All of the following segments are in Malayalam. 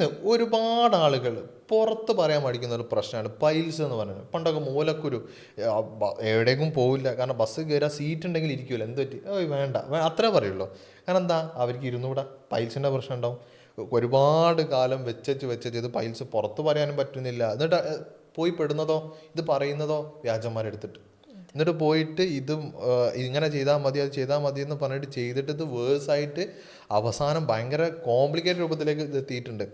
ഇന്ന് ഒരുപാട് ആളുകൾ പുറത്ത് പറയാൻ പഠിക്കുന്ന ഒരു പ്രശ്നമാണ്. പൈൽസ് എന്ന് പറയുന്നത്. പണ്ടൊക്കെ മൂലക്കുരു എവിടേക്കും പോവില്ല. കാരണം ബസ് കയറാൻ സീറ്റ് ഉണ്ടെങ്കിൽ ഇരിക്കുമല്ലോ എന്ത് പറ്റി? ഓയ് വേണ്ട. അത്രേ പറയുള്ളൂ. കാരണം എന്താ? അവർക്ക് ഇരുന്നൂടെ. പൈൽസിന്റെ പ്രശ്നം ഉണ്ടാവും. ഒരുപാട് കാലം വെച്ചു വെച്ചു ഇത് പൈൽസ് പുറത്ത് പറയാനും പറ്റുന്നില്ല. എന്നിട്ട് പോയി പെടുന്നതോ? ഇത് പറയുന്നതോ? വ്യാജന്മാരെടുത്തിട്ട്. എന്നിട്ട് പോയിട്ട് ഇത് ഇങ്ങനെ ചെയ്താൽ മതി അത് ചെയ്താൽ മതി എന്ന് പറഞ്ഞിട്ട് ചെയ്തിട്ട് ഇത് വേഴ്സ് ആയിട്ട് അവസാനം ഭയങ്കര കോംപ്ലിക്കേറ്റഡ് രൂപത്തിലേക്ക് ഇത് എത്തിയിട്ടുണ്ട്.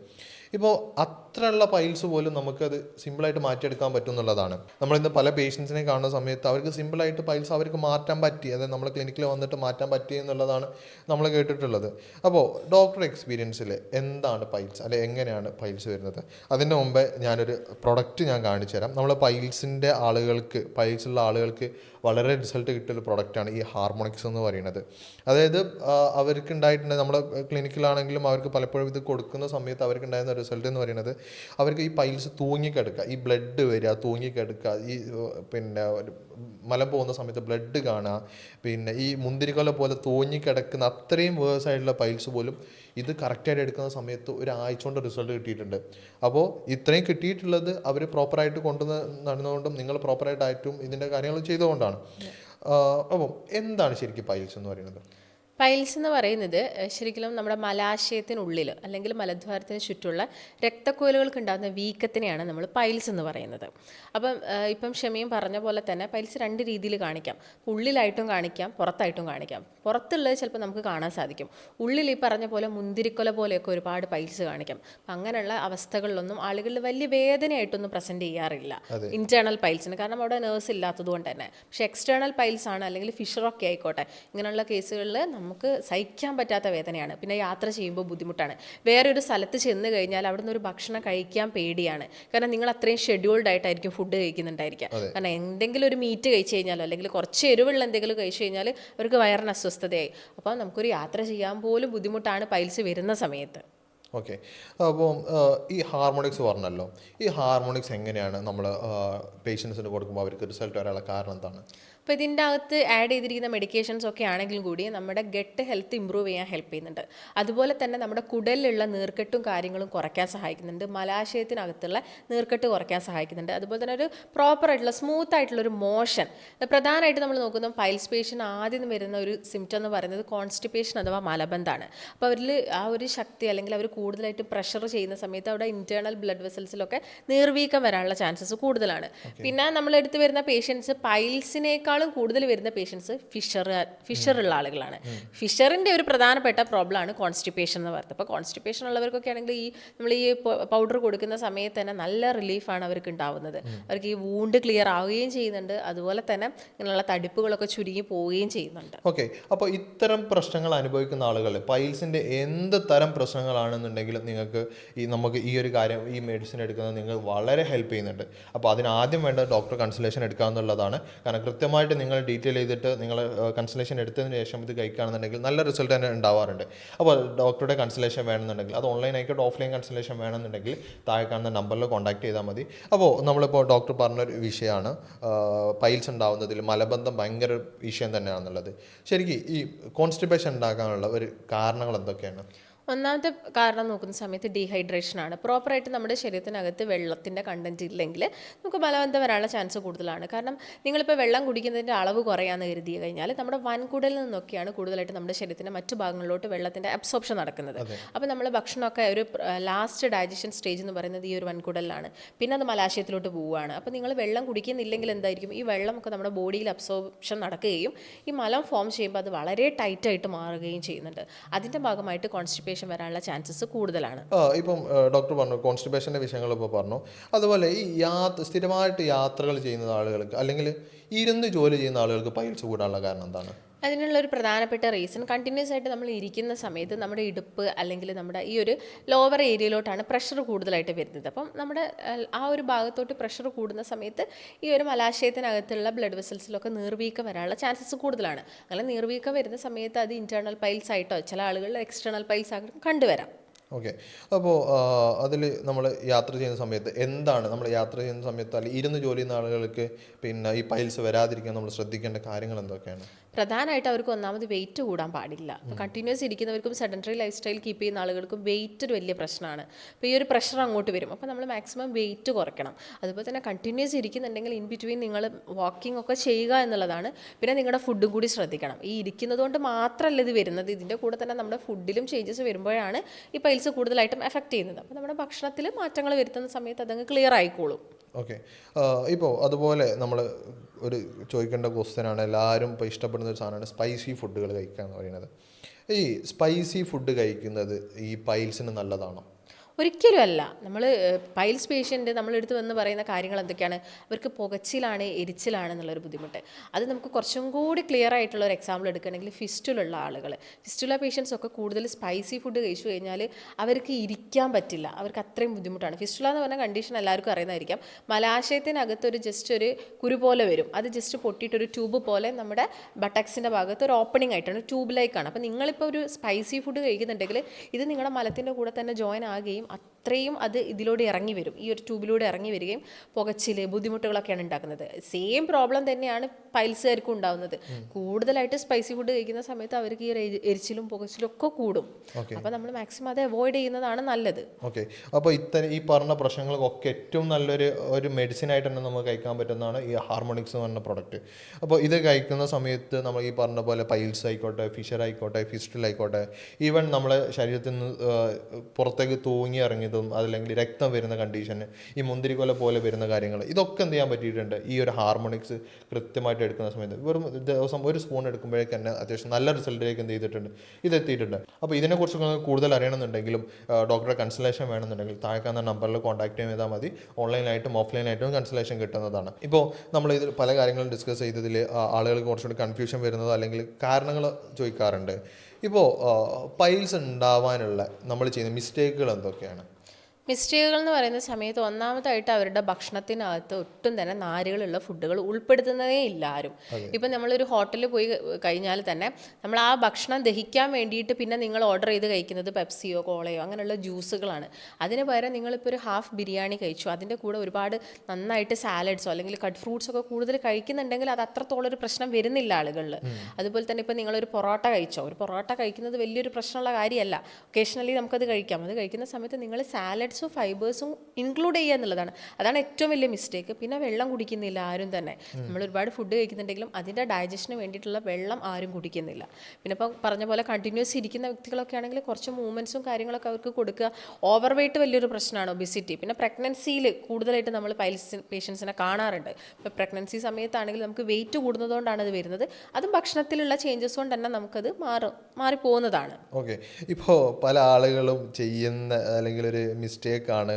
ഇപ്പോൾ അത്രയുള്ള പൈൽസ് പോലും നമുക്കത് സിമ്പിളായിട്ട് മാറ്റിയെടുക്കാൻ പറ്റും എന്നുള്ളതാണ് നമ്മളിന്ന് പല പേഷ്യൻസിനെ കാണുന്ന സമയത്ത് അവർക്ക് സിമ്പിളായിട്ട് പൈൽസ് അവർക്ക് മാറ്റാൻ പറ്റി അതായത് നമ്മൾ ക്ലിനിക്കിൽ വന്നിട്ട് മാറ്റാൻ പറ്റി എന്നുള്ളതാണ് നമ്മൾ കേട്ടിട്ടുള്ളത്. അപ്പോൾ ഡോക്ടർ എക്സ്പീരിയൻസിൽ എന്താണ് പൈൽസ് അല്ലെ എങ്ങനെയാണ് പൈൽസ് വരുന്നത്? അതിന്റെ മുമ്പേ ഞാനൊരു പ്രൊഡക്റ്റ് ഞാൻ കാണിച്ചു തരാം നമ്മൾ പൈൽസിന്റെ ആളുകൾക്ക് പൈൽസുള്ള ആളുകൾക്ക് വളരെ റിസൾട്ട് കിട്ടിയൊരു പ്രൊഡക്റ്റാണ് ഈ ഹാർമോണിക്സ് എന്ന് പറയുന്നത്. അതായത് അവർക്ക് ഉണ്ടായിട്ടുണ്ട് നമ്മുടെ ക്ലിനിക്കിലാണെങ്കിലും അവർക്ക് പലപ്പോഴും ഇത് കൊടുക്കുന്ന സമയത്ത് അവർക്ക് ഉണ്ടായിരുന്ന റിസൾട്ട് എന്ന് പറയുന്നത് അവർക്ക് ഈ പൈൽസ് തൂങ്ങിക്കിടക്കുക ഈ ബ്ലഡ് വരിക തൂങ്ങിക്കിടക്കുക ഈ പിന്നെ ഒരു മലം പോകുന്ന സമയത്ത് ബ്ലഡ് കാണുക പിന്നെ ഈ മുന്തിരിക്കൊല പോലെ തൂങ്ങിക്കിടക്കുന്ന അത്രയും വേഴ്സായിട്ടുള്ള പൈൽസ് പോലും ഇത് കറക്റ്റായിട്ട് എടുക്കുന്ന സമയത്ത് ഒരു ആഴ്ച കൊണ്ട് റിസൾട്ട് കിട്ടിയിട്ടുണ്ട്. അപ്പോൾ ഇത്രയും കിട്ടിയിട്ടുള്ളത് അവർ പ്രോപ്പറായിട്ട് കൊണ്ടുവന്ന് നടന്നുകൊണ്ടും നിങ്ങൾ പ്രോപ്പറായിട്ടായിട്ടും ഇതിന്റെ കാര്യങ്ങൾ ചെയ്തുകൊണ്ടാണ്. അപ്പം എന്താണ് ശരിക്കും പൈൽസ് എന്ന് പറയുന്നത്? പൈൽസ് എന്ന് പറയുന്നത് ശരിക്കും നമ്മുടെ മലാശയത്തിനുള്ളിൽ അല്ലെങ്കിൽ മലദ്വാരത്തിന് ചുറ്റുള്ള രക്തക്കുഴലുകൾക്ക് ഉണ്ടാകുന്ന വീക്കത്തിനെയാണ് നമ്മൾ പൈൽസ് എന്ന് പറയുന്നത്. അപ്പം ഇപ്പം ഷമിയും പറഞ്ഞ പോലെ തന്നെ പൈൽസ് രണ്ട് രീതിയിൽ കാണിക്കാം. ഉള്ളിലായിട്ടും കാണിക്കാം പുറത്തായിട്ടും കാണിക്കാം. പുറത്തുള്ളത് ചിലപ്പോൾ നമുക്ക് കാണാൻ സാധിക്കും. ഉള്ളിൽ ഈ പറഞ്ഞ പോലെ മുന്തിരിക്കൊല പോലെയൊക്കെ ഒരുപാട് പൈൽസ് കാണിക്കാം. അപ്പം അങ്ങനെയുള്ള അവസ്ഥകളിലൊന്നും ആളുകളിൽ വലിയ വേദനയായിട്ടൊന്നും പ്രസന്റ് ചെയ്യാറില്ല. ഇന്റേർണൽ പൈൽസിന് കാരണം അവിടെ നേഴ്സ് ഇല്ലാത്തത് കൊണ്ട് തന്നെ. പക്ഷേ എക്സ്റ്റേണൽ പൈൽസ് ആണ് അല്ലെങ്കിൽ ഫിഷറൊക്കെ ആയിക്കോട്ടെ. ഇങ്ങനെയുള്ള കേസുകളിൽ നമുക്ക് സഹിക്കാൻ പറ്റാത്ത വേദനയാണ്. പിന്നെ യാത്ര ചെയ്യുമ്പോൾ ബുദ്ധിമുട്ടാണ്. വേറെ ഒരു സ്ഥലത്ത് ചെന്ന് കഴിഞ്ഞാൽ അവിടെ നിന്ന് ഒരു ഭക്ഷണം കഴിക്കാൻ പേടിയാണ്. കാരണം നിങ്ങൾ അത്രയും ഷെഡ്യൂൾഡ് ആയിട്ടായിരിക്കും ഫുഡ് കഴിക്കുന്നുണ്ടായിരിക്കുക. കാരണം എന്തെങ്കിലും ഒരു മീറ്റ് കഴിച്ചു കഴിഞ്ഞാലോ അല്ലെങ്കിൽ കുറച്ച് എരിവുള്ള എന്തെങ്കിലും കഴിച്ചു കഴിഞ്ഞാൽ അവർക്ക് വയറിന് അസ്വസ്ഥതയായി. അപ്പോൾ നമുക്കൊരു യാത്ര ചെയ്യാൻ പോലും ബുദ്ധിമുട്ടാണ് പൈൽസ് വരുന്ന സമയത്ത്. ഓക്കെ. അപ്പോൾ ഈ ഹാർമോണിക്സ് പറഞ്ഞല്ലോ. ഈ ഹാർമോണിക്സ് എങ്ങനെയാണ് നമ്മൾ പേഷ്യൻസിന് കൊടുക്കുമ്പോൾ അവർക്ക് റിസൾട്ട് വരാനുള്ള കാരണം എന്താണ്? അപ്പോൾ ഇതിന്റെ അകത്ത് ആഡ് ചെയ്തിരിക്കുന്ന മെഡിക്കേഷൻസ് ഒക്കെ ആണെങ്കിലും കൂടി നമ്മുടെ ഗട്ട് ഹെൽത്ത് ഇമ്പ്രൂവ് ചെയ്യാൻ ഹെൽപ്പ് ചെയ്യുന്നുണ്ട്. അതുപോലെ തന്നെ നമ്മുടെ കുടലിലുള്ള നീർക്കെട്ടും കാര്യങ്ങളും കുറയ്ക്കാൻ സഹായിക്കുന്നുണ്ട്. മലാശയത്തിനകത്തുള്ള നീർക്കെട്ട് കുറയ്ക്കാൻ സഹായിക്കുന്നുണ്ട്. അതുപോലെ തന്നെ ഒരു പ്രോപ്പർ ആയിട്ടുള്ള സ്മൂത്ത് ആയിട്ടുള്ള ഒരു മോഷൻ പ്രധാനമായിട്ട് നമ്മൾ നോക്കുന്ന പൈൽസ് പേഷ്യൻ ആദ്യം വരുന്ന ഒരു സിംറ്റം എന്ന് പറയുന്നത് കോൺസ്റ്റിപ്പേഷൻ അഥവാ മലബന്ധാണ് അപ്പോൾ അവരിൽ ആ ഒരു ശക്തി അല്ലെങ്കിൽ അവർ കൂടുതലായിട്ട് പ്രഷർ ചെയ്യുന്ന സമയത്ത് അവിടെ ഇന്റേണൽ ബ്ലഡ് വെസൽസിലൊക്കെ നീർവീക്കം വരാനുള്ള ചാൻസസ് കൂടുതലാണ്. പിന്നെ നമ്മൾ എടുത്തു വരുന്ന പേഷ്യൻസ് പൈൽസിനേക്കാളും കൂടുതൽ വരുന്ന പേഷ്യൻസ് ഫിഷർ ഫിഷറുള്ള ആളുകളാണ്. ഫിഷറിന്റെ ഒരു പ്രധാനപ്പെട്ട പ്രോബ്ലമാണ് കോൺസ്റ്റിപ്പേഷൻ എന്ന് പറയുന്നത്. അപ്പോൾ കോൺസ്റ്റിപ്പേഷൻ ഉള്ളവർക്കൊക്കെ ആണെങ്കിൽ ഈ നമ്മൾ ഈ പൗഡർ കൊടുക്കുന്ന സമയത്ത് തന്നെ നല്ല റിലീഫാണ് അവർക്ക് ഉണ്ടാവുന്നത്. അവർക്ക് ഈ വൂണ്ട് ക്ലിയർ ആവുകയും ചെയ്യുന്നുണ്ട്. അതുപോലെ തന്നെ ഇങ്ങനെയുള്ള തടിപ്പുകളൊക്കെ ചുരുങ്ങി പോവുകയും ചെയ്യുന്നുണ്ട്. ഓക്കെ അപ്പോൾ ഇത്തരം പ്രശ്നങ്ങൾ അനുഭവിക്കുന്ന ആളുകൾ പൈൽസിന്റെ എന്ത് തരം പ്രശ്നങ്ങളാണെന്നുണ്ടെങ്കിലും നിങ്ങൾക്ക് ഈ നമുക്ക് ഈ ഒരു കാര്യം ഈ മെഡിസിൻ എടുക്കുന്നത് നിങ്ങൾ വളരെ ഹെൽപ്പ് ചെയ്യുന്നുണ്ട്. അപ്പോൾ അതിന് ആദ്യം വേണ്ട ഡോക്ടർ കൺസൾട്ടേഷൻ എടുക്കുക എന്നുള്ളതാണ് കാരണം കൃത്യമായിട്ട് നിങ്ങൾ ഡീറ്റെയിൽ ചെയ്തിട്ട് നിങ്ങൾ കൺസൾട്ടേഷൻ എടുത്തതിന് ശേഷം ഇത് കഴിക്കുകയാണെന്നുണ്ടെങ്കിൽ നല്ല റിസൾട്ട് തന്നെ ഉണ്ടാവാറുണ്ട്. അപ്പോൾ ഡോക്ടറുടെ കൺസൾട്ടേഷൻ വേണമെന്നുണ്ടെങ്കിൽ അത് ഓൺലൈൻ ആയിക്കോട്ടെ ഓഫ്ലൈൻ കൺസൾട്ടേഷൻ വേണമെന്നുണ്ടെങ്കിൽ താഴെ കാണുന്ന നമ്പറിൽ കോൺടാക്ട് ചെയ്താൽ മതി. അപ്പോൾ നമ്മളിപ്പോൾ ഡോക്ടർ പറഞ്ഞൊരു വിഷയമാണ് പൈൽസ് ഉണ്ടാവുന്നതിൽ മലബന്ധം ഭയങ്കര വിഷയം തന്നെയാണെന്നുള്ളത്. ശരിക്കും ഈ കോൺസ്റ്റിപ്പേഷൻ ഉണ്ടാക്കാനുള്ള ഒരു കാരണങ്ങൾ എന്തൊക്കെയാണ്? ഒന്നാമത്തെ കാരണം നോക്കുന്ന സമയത്ത് ഡീഹൈഡ്രേഷൻ ആണ്. പ്രോപ്പറായിട്ട് നമ്മുടെ ശരീരത്തിനകത്ത് വെള്ളത്തിന്റെ കണ്ടന്റ് ഇല്ലെങ്കിൽ നമുക്ക് മലബന്ധം വരാനുള്ള ചാൻസ് കൂടുതലാണ്. കാരണം നിങ്ങളിപ്പോൾ വെള്ളം കുടിക്കുന്നതിന്റെ അളവ് കുറയാന്ന് കരുതി കഴിഞ്ഞാൽ നമ്മുടെ വൻകുടലിൽ നിന്നൊക്കെയാണ് കൂടുതലായിട്ട് നമ്മുടെ ശരീരത്തിന്റെ മറ്റു ഭാഗങ്ങളിലോട്ട് വെള്ളത്തിന്റെ അബ്സോർപ്ഷൻ നടക്കുന്നത്. അപ്പോൾ നമ്മൾ ഭക്ഷണമൊക്കെ ഒരു ലാസ്റ്റ് ഡൈജഷൻ സ്റ്റേജ് എന്ന് പറയുന്നത് ഈ ഒരു വൻകുടലിലാണ്. പിന്നെ അത് മലാശയത്തിലോട്ട് പോവുകയാണ്. അപ്പോൾ നിങ്ങൾ വെള്ളം കുടിക്കുന്നില്ലെങ്കിൽ എന്തായിരിക്കും? ഈ വെള്ളമൊക്കെ നമ്മുടെ ബോഡിയിൽ അബ്സോർപ്ഷൻ നടക്കുകയും ഈ മലം ഫോം ചെയ്യുമ്പോൾ അത് വളരെ ടൈറ്റായിട്ട് മാറുകയും ചെയ്യുന്നുണ്ട്. അതിന്റെ ഭാഗമായിട്ട് കോൺസ്റ്റിപ്പേഷൻ വരാനുള്ള ചാൻസസ് കൂടുതലാണ്. ഇപ്പം ഡോക്ടർ പറഞ്ഞു കോൺസ്റ്റിപ്പേഷന്റെ വിഷയങ്ങൾ ഇപ്പോൾ പറഞ്ഞു. അതുപോലെ ഈ യാത്ര സ്ഥിരമായിട്ട് യാത്രകൾ ചെയ്യുന്ന ആളുകൾക്ക് അല്ലെങ്കിൽ ഇരുന്ന് ജോലി ചെയ്യുന്ന ആളുകൾക്ക് പൈൽസ് കൂടാനുള്ള കാരണം എന്താണ്? അതിനുള്ള ഒരു പ്രധാനപ്പെട്ട റീസൺ കണ്ടിന്യൂസ് ആയിട്ട് നമ്മൾ ഇരിക്കുന്ന സമയത്ത് നമ്മുടെ ഇടുപ്പ് അല്ലെങ്കിൽ നമ്മുടെ ഈ ഒരു ലോവർ ഏരിയയിലോട്ടാണ് പ്രഷർ കൂടുതലായിട്ട് വരുന്നത്. അപ്പം നമ്മുടെ ആ ഒരു ഭാഗത്തോട്ട് പ്രഷർ കൂടുന്ന സമയത്ത് ഈ ഒരു മലാശയത്തിനകത്തുള്ള ബ്ലഡ് വെസൽസിലൊക്കെ നീർവീക്കം വരാനുള്ള ചാൻസസ് കൂടുതലാണ്. അങ്ങനെ നീർവീക്കം വരുന്ന സമയത്ത് അത് ഇന്റേർണൽ പൈൽസ് ആയിട്ടോ ചില ആളുകളിൽ എക്സ്റ്റേണൽ പൈൽസ് ആയിട്ടും കണ്ടുവരാം. ഓക്കെ അപ്പോൾ അതിൽ നമ്മൾ യാത്ര ചെയ്യുന്ന സമയത്ത് എന്താണ് നമ്മൾ യാത്ര ചെയ്യുന്ന സമയത്ത് അല്ലെങ്കിൽ ഇരുന്ന് ജോലി ചെയ്യുന്ന ആളുകൾക്ക് പിന്നെ ഈ പൈൽസ് വരാതിരിക്കാൻ നമ്മൾ ശ്രദ്ധിക്കേണ്ട കാര്യങ്ങൾ എന്തൊക്കെയാണ്? പ്രധാനമായിട്ട് അവർക്ക് ഒന്നാമത് വെയിറ്റ് കൂടാൻ പാടില്ല. അപ്പോൾ കണ്ടിന്യൂസ് ഇരിക്കുന്നവർക്കും സെഡന്ററി ലൈഫ് സ്റ്റൈൽ കീപ്പ് ചെയ്യുന്ന ആളുകൾക്കും വെയിറ്റ് ഒരു വലിയ പ്രശ്നമാണ്. അപ്പോൾ ഈ ഒരു പ്രഷർ അങ്ങോട്ട് വരും. അപ്പോൾ നമ്മൾ മാക്സിമം വെയിറ്റ് കുറയ്ക്കണം. അതുപോലെ തന്നെ കണ്ടിന്യൂസ് ഇരിക്കുന്നുണ്ടെങ്കിൽ ഇൻ ബിറ്റ്വീൻ നിങ്ങൾ വാക്കിംഗ് ഒക്കെ ചെയ്യുക എന്നുള്ളതാണ്. പിന്നെ നിങ്ങളുടെ ഫുഡും കൂടി ശ്രദ്ധിക്കണം. ഈ ഇരിക്കുന്നത് കൊണ്ട് മാത്രമല്ല ഇത് വരുന്നത്. ഇതിന്റെ കൂടെ തന്നെ നമ്മുടെ ഫുഡിലും ചേഞ്ചസ് വരുമ്പോഴാണ് ഈ പൈൽസ് കൂടുതലായിട്ടും എഫക്റ്റ് ചെയ്യുന്നത്. അപ്പോൾ നമ്മുടെ ഭക്ഷണത്തിൽ മാറ്റങ്ങൾ വരുത്തുന്ന സമയത്ത് അതങ്ങ് ക്ലിയർ ആയിക്കോളും. ഓക്കെ. ഇപ്പോൾ അതുപോലെ നമ്മൾ ഒരു ചോദിക്കേണ്ട ക്വസ്റ്റ്യനാണ് എല്ലാവരും ഇപ്പോൾ ഇഷ്ടപ്പെടുന്ന ഒരു സാധനമാണ് സ്പൈസി ഫുഡുകൾ കഴിക്കുക എന്ന് പറയുന്നത്. ഈ സ്പൈസി ഫുഡ് കഴിക്കുന്നത് ഈ പൈൽസിന് നല്ലതാണോ? ഒരിക്കലും അല്ല നമ്മൾ പൈൽസ് പേഷ്യന്റ് നമ്മളെടുത്ത് വന്ന് പറയുന്ന കാര്യങ്ങൾ എന്തൊക്കെയാണ് അവർക്ക് പുകച്ചിലാണ് എരിച്ചിലാണ് എന്നുള്ളൊരു ബുദ്ധിമുട്ട്. അത് നമുക്ക് കുറച്ചും കൂടി ക്ലിയർ ആയിട്ടുള്ള ഒരു എക്സാമ്പിൾ എടുക്കുകയാണെങ്കിൽ ഫിസ്റ്റുലുള്ള ആളുകൾ. ഫിസ്റ്റുല പേഷ്യൻസ് ഒക്കെ കൂടുതൽ സ്പൈസി ഫുഡ് കഴിച്ചു കഴിഞ്ഞാൽ അവർക്ക് ഇരിക്കാൻ പറ്റില്ല. അവർക്ക് അത്രയും ബുദ്ധിമുട്ടാണ്. ഫിസ്റ്റുല എന്ന് പറഞ്ഞ കണ്ടീഷൻ എല്ലാവർക്കും അറിയുന്നതായിരിക്കാം. മലാശയത്തിനകത്ത് ഒരു ജസ്റ്റ് ഒരു കുരു പോലെ വരും. അത് ജസ്റ്റ് പൊട്ടിയിട്ട് ഒരു ട്യൂബ് പോലെ നമ്മുടെ ബട്ടക്സിന്റെ ഭാഗത്ത് ഒരു ഓപ്പണിംഗ് ആയിട്ടാണ്. ട്യൂബിലേക്കാണ് അപ്പോൾ നിങ്ങളിപ്പോൾ ഒരു സ്പൈസി ഫുഡ് കഴിക്കുന്നുണ്ടെങ്കിൽ ഇത് നിങ്ങളുടെ മലത്തിന്റെ കൂടെ തന്നെ ജോയിൻ ആകുകയും a അത്രയും അത് ഇതിലൂടെ ഇറങ്ങി വരും. ഈ ഒരു ട്യൂബിലൂടെ ഇറങ്ങി വരികയും പുകച്ചിൽ ബുദ്ധിമുട്ടുകളൊക്കെയാണ് ഉണ്ടാക്കുന്നത്. സെയിം പ്രോബ്ലം തന്നെയാണ് പൈൽസുകാർക്കും ഉണ്ടാകുന്നത് കൂടുതലായിട്ട് സ്പൈസി ഫുഡ് കഴിക്കുന്ന സമയത്ത് അവർക്ക് ഈ എരിച്ചിലും പുകച്ചിലും ഒക്കെ കൂടും. അപ്പോൾ നമ്മൾ മാക്സിമം അത് അവോയ്ഡ് ചെയ്യുന്നതാണ് നല്ലത്. ഓക്കെ അപ്പോൾ ഇത്തരം ഈ പറഞ്ഞ പ്രശ്നങ്ങൾക്കൊക്കെ ഏറ്റവും നല്ലൊരു ഒരു മെഡിസിൻ ആയിട്ട് തന്നെ നമുക്ക് കഴിക്കാൻ പറ്റുന്നതാണ് ഈ ഹാർമോണിക്സ് എന്ന് പറഞ്ഞ പ്രൊഡക്റ്റ് അപ്പോൾ ഇത് കഴിക്കുന്ന സമയത്ത് നമ്മൾ ഈ പറഞ്ഞ പോലെ പൈൽസ് ആയിക്കോട്ടെ ഫിഷർ ആയിക്കോട്ടെ ഫിസ്റ്റിൽ ആയിക്കോട്ടെ ഈവൻ നമ്മളെ ശരീരത്തിൽ നിന്ന് പുറത്തേക്ക് തൂങ്ങി ഇറങ്ങിയതും അതല്ലെങ്കിൽ രക്തം വരുന്ന കണ്ടീഷന് ഈ മുന്തിരിക്കൊല പോലെ വരുന്ന കാര്യങ്ങൾ ഇതൊക്കെ എന്ത് ചെയ്യാൻ പറ്റിയിട്ടുണ്ട്? ഈ ഒരു ഹാർമോണിക്സ് കൃത്യമായിട്ട് എടുക്കുന്ന സമയത്ത് വെറും ദിവസം ഒരു സ്പൂൺ എടുക്കുമ്പോഴേക്ക് തന്നെ അത്യാവശ്യം നല്ല റിസൾട്ടിലേക്ക് എന്ത് ചെയ്തിട്ടുണ്ട്? ഇത് എത്തിയിട്ടുണ്ട് അപ്പോൾ ഇതിനെക്കുറിച്ച് കൂടുതൽ അറിയണമെന്നുണ്ടെങ്കിലും ഡോക്ടറെ കൺസൾട്ടേഷൻ വേണമെന്നുണ്ടെങ്കിൽ താഴെ കാണുന്ന നമ്പറിൽ കോൺടാക്ട് ചെയ്താൽ മതി. ഓൺലൈനായിട്ടും ഓഫ്ലൈനായിട്ടും കൺസൾട്ടേഷൻ കിട്ടുന്നതാണ്. ഇപ്പോൾ നമ്മൾ ഇതിൽ പല കാര്യങ്ങളും ഡിസ്കസ് ചെയ്തതിൽ ആളുകൾക്ക് കുറച്ചുകൂടി കൺഫ്യൂഷൻ വരുന്നത് അല്ലെങ്കിൽ കാരണങ്ങൾ ചോദിക്കാറുണ്ട്. ഇപ്പോൾ പൈൽസ് ഉണ്ടാവാനുള്ള നമ്മൾ ചെയ്യുന്ന മിസ്റ്റേക്കുകൾ എന്തൊക്കെയാണ്? മിസ്റ്റേക്കുകൾ എന്ന് പറയുന്ന സമയത്ത് ഒന്നാമതായിട്ട് അവരുടെ ഭക്ഷണത്തിനകത്ത് ഒട്ടും തന്നെ നാരുകളുള്ള ഫുഡുകൾ ഉൾപ്പെടുത്തുന്നതേ ഇല്ല ആരും. ഇപ്പം നമ്മളൊരു ഹോട്ടലിൽ പോയി കഴിഞ്ഞാൽ തന്നെ നമ്മൾ ആ ഭക്ഷണം ദഹിക്കാൻ വേണ്ടിയിട്ട് പിന്നെ നിങ്ങൾ ഓർഡർ ചെയ്ത് കഴിക്കുന്നത് പെപ്സിയോ കോളയോ അങ്ങനെയുള്ള ജ്യൂസുകളാണ്. അതിന് പകരം നിങ്ങളിപ്പോൾ ഒരു ഹാഫ് ബിരിയാണി കഴിച്ചു. അതിന്റെ കൂടെ ഒരുപാട് നന്നായിട്ട് സാലഡ്സോ അല്ലെങ്കിൽ കട്ട് ഫ്രൂട്ട്സ് ഒക്കെ കൂടുതൽ കഴിക്കുന്നുണ്ടെങ്കിൽ അത് അത്രത്തോളം ഒരു പ്രശ്നം വരുന്നില്ല ആളുകളിൽ. അതുപോലെ തന്നെ ഇപ്പോൾ നിങ്ങളൊരു പൊറോട്ട കഴിച്ചോ? ഒരു പൊറോട്ട കഴിക്കുന്നത് വലിയൊരു പ്രശ്നമുള്ള കാര്യമല്ല. ഒക്കേഷണലി നമുക്കത് കഴിക്കാം. അത് കഴിക്കുന്ന സമയത്ത് നിങ്ങൾ സാലഡ്സും ഫൈബേഴ്സും ഇൻക്ലൂഡ് ചെയ്യുക എന്നുള്ളതാണ്. അതാണ് ഏറ്റവും വലിയ മിസ്റ്റേക്ക് പിന്നെ വെള്ളം കുടിക്കുന്നില്ല ആരും തന്നെ. നമ്മൾ ഒരുപാട് ഫുഡ് കഴിക്കുന്നുണ്ടെങ്കിലും അതിന്റെ ഡൈജഷന് വേണ്ടിയിട്ടുള്ള വെള്ളം ആരും കുടിക്കുന്നില്ല. പിന്നെ ഇപ്പോൾ പറഞ്ഞ പോലെ കണ്ടിന്യൂസ് ഇരിക്കുന്ന വ്യക്തികളൊക്കെ ആണെങ്കിൽ കുറച്ച് മൂവ്മെന്റ്സും കാര്യങ്ങളൊക്കെ അവർക്ക് കൊടുക്കുക ഓവർ വെയിറ്റ് വലിയൊരു പ്രശ്നമാണ് ഒബിസിറ്റി പിന്നെ പ്രഗ്നൻസിയിൽ കൂടുതലായിട്ട് നമ്മൾ പൈൽസ് പേഷ്യൻസിനെ കാണാറുണ്ട്. ഇപ്പോൾ പ്രഗ്നൻസി സമയത്താണെങ്കിൽ നമുക്ക് വെയിറ്റ് കൂടുന്നതുകൊണ്ടാണ് അത് വരുന്നത്. അതും ഭക്ഷണത്തിലുള്ള ചേഞ്ചസ് കൊണ്ട് തന്നെ നമുക്കത് മാറും മാറിപ്പോകുന്നതാണ്. ഓക്കെ ഇപ്പോൾ പല ആളുകളും ചെയ്യുന്ന അല്ലെങ്കിൽ ഒരു മിസ്റ്റേക്കാണ്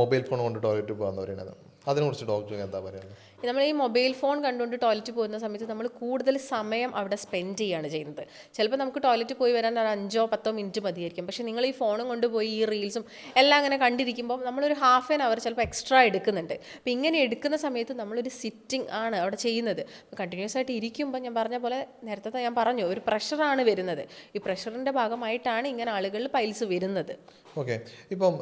മൊബൈൽ ഫോൺ കൊണ്ട് ടോയ്ലറ്റിൽ പോകാന്ന് പറയുന്നത്. അതിനെക്കുറിച്ച് ഡോക്ടർ എന്താ പറയുന്നത് നമ്മൾ ഈ മൊബൈൽ ഫോൺ കണ്ടുകൊണ്ട് ടോയ്ലറ്റ് പോകുന്ന സമയത്ത് നമ്മൾ കൂടുതൽ സമയം അവിടെ സ്പെൻഡ് ചെയ്യുകയാണ് ചെയ്യുന്നത്. ചിലപ്പോൾ നമുക്ക് ടോയ്ലറ്റ് പോയി വരാൻ ഒരു അഞ്ചോ പത്തോ മിനിറ്റ് മതിയായിരിക്കും. പക്ഷേ നിങ്ങൾ ഈ ഫോണും കൊണ്ടുപോയി ഈ റീൽസും എല്ലാം അങ്ങനെ കണ്ടിരിക്കുമ്പോൾ നമ്മളൊരു ഹാഫ് ആൻ അവർ ചിലപ്പോൾ എക്സ്ട്രാ എടുക്കുന്നുണ്ട്. അപ്പോൾ ഇങ്ങനെ എടുക്കുന്ന സമയത്ത് നമ്മളൊരു സിറ്റിംഗ് ആണ് അവിടെ ചെയ്യുന്നത്. കണ്ടിന്യൂസ് ആയിട്ട് ഇരിക്കുമ്പോൾ ഞാൻ പറഞ്ഞ പോലെ നേരത്തെ ഞാൻ പറഞ്ഞു ഒരു പ്രഷറാണ് വരുന്നത്. ഈ പ്രഷറിന്റെ ഭാഗമായിട്ടാണ് ഇങ്ങനെ ആളുകളിൽ പൈൽസ് വരുന്നത്. ഓക്കെ ഇപ്പം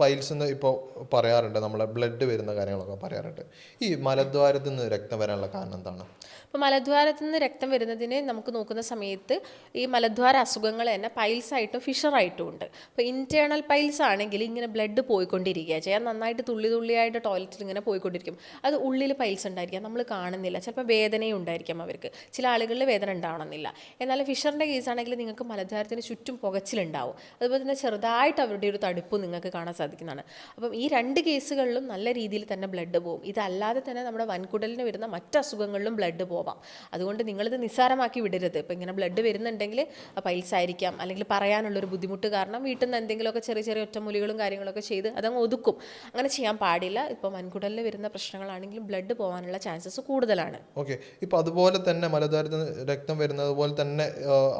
പൈൽസ് എന്ന് ഇപ്പോൾ പറയാറുണ്ട് നമ്മളെ ബ്ലഡ് വരുന്ന കാര്യങ്ങളൊക്കെ പറയാറുണ്ട്. ഈ മലദ്വാരത്തിൽ നിന്ന് രക്തം വരാനുള്ള കാരണം എന്താണ്? അപ്പോൾ മലദ്വാരത്തിൽ നിന്ന് രക്തം വരുന്നതിന് നമുക്ക് നോക്കുന്ന സമയത്ത് ഈ മലദ്വാര അസുഖങ്ങൾ തന്നെ പൈൽസ് ആയിട്ടും ഫിഷറായിട്ടും ഉണ്ട്. അപ്പോൾ ഇന്റേർണൽ പൈൽസ് ആണെങ്കിൽ ഇങ്ങനെ ബ്ലഡ് പോയിക്കൊണ്ടിരിക്കുക. ചെയ്യാൻ നന്നായിട്ട് തുള്ളി തുള്ളിയായിട്ട് ടോയ്ലറ്റിൽ ഇങ്ങനെ പോയിക്കൊണ്ടിരിക്കും. അത് ഉള്ളിൽ പൈൽസ് ഉണ്ടായിരിക്കാം. നമ്മൾ കാണുന്നില്ല. ചിലപ്പോൾ വേദനയും ഉണ്ടായിരിക്കാം അവർക്ക്. ചില ആളുകളിൽ വേദന ഉണ്ടാവണമെന്നില്ല. എന്നാൽ ഫിഷറിന്റെ കേസാണെങ്കിൽ നിങ്ങൾക്ക് മലദ്വാരത്തിന് ചുറ്റും പുകച്ചിലുണ്ടാവും. അതുപോലെ തന്നെ ചെറുതായിട്ട് അവരുടെ ഒരു തടുപ്പ് നിങ്ങൾക്ക് കാണാൻ സാധിക്കുന്നതാണ്. അപ്പം ഈ രണ്ട് കേസുകളിലും നല്ല രീതിയിൽ തന്നെ ബ്ലഡ് പോകും. ഇതല്ലാതെ തന്നെ നമ്മുടെ വൻകുടലിന് വരുന്ന മറ്റ് അസുഖങ്ങളിലും ബ്ലഡ് പോവാം. അതുകൊണ്ട് നിങ്ങളിത് നിസ്സാരമാക്കി വിടരുത്. ഇപ്പം ഇങ്ങനെ ബ്ലഡ് വരുന്നുണ്ടെങ്കിൽ പൈൽസ് ആയിരിക്കാം അല്ലെങ്കിൽ പറയാനുള്ളൊരു ബുദ്ധിമുട്ട് കാരണം വീട്ടിൽ നിന്ന് എന്തെങ്കിലുമൊക്കെ ചെറിയ ചെറിയ ഒറ്റമൂലികളും കാര്യങ്ങളൊക്കെ ചെയ്ത് അതങ്ങ് ഒതുക്കും. അങ്ങനെ ചെയ്യാൻ പാടില്ല. ഇപ്പോൾ വൻകുടലിൽ വരുന്ന പ്രശ്നങ്ങളാണെങ്കിലും ബ്ലഡ് പോകാനുള്ള ചാൻസസ് കൂടുതലാണ്. ഓക്കെ ഇപ്പോൾ അതുപോലെ തന്നെ മലദ്വാരത്തിൽ രക്തം വരുന്നത് പോലെ തന്നെ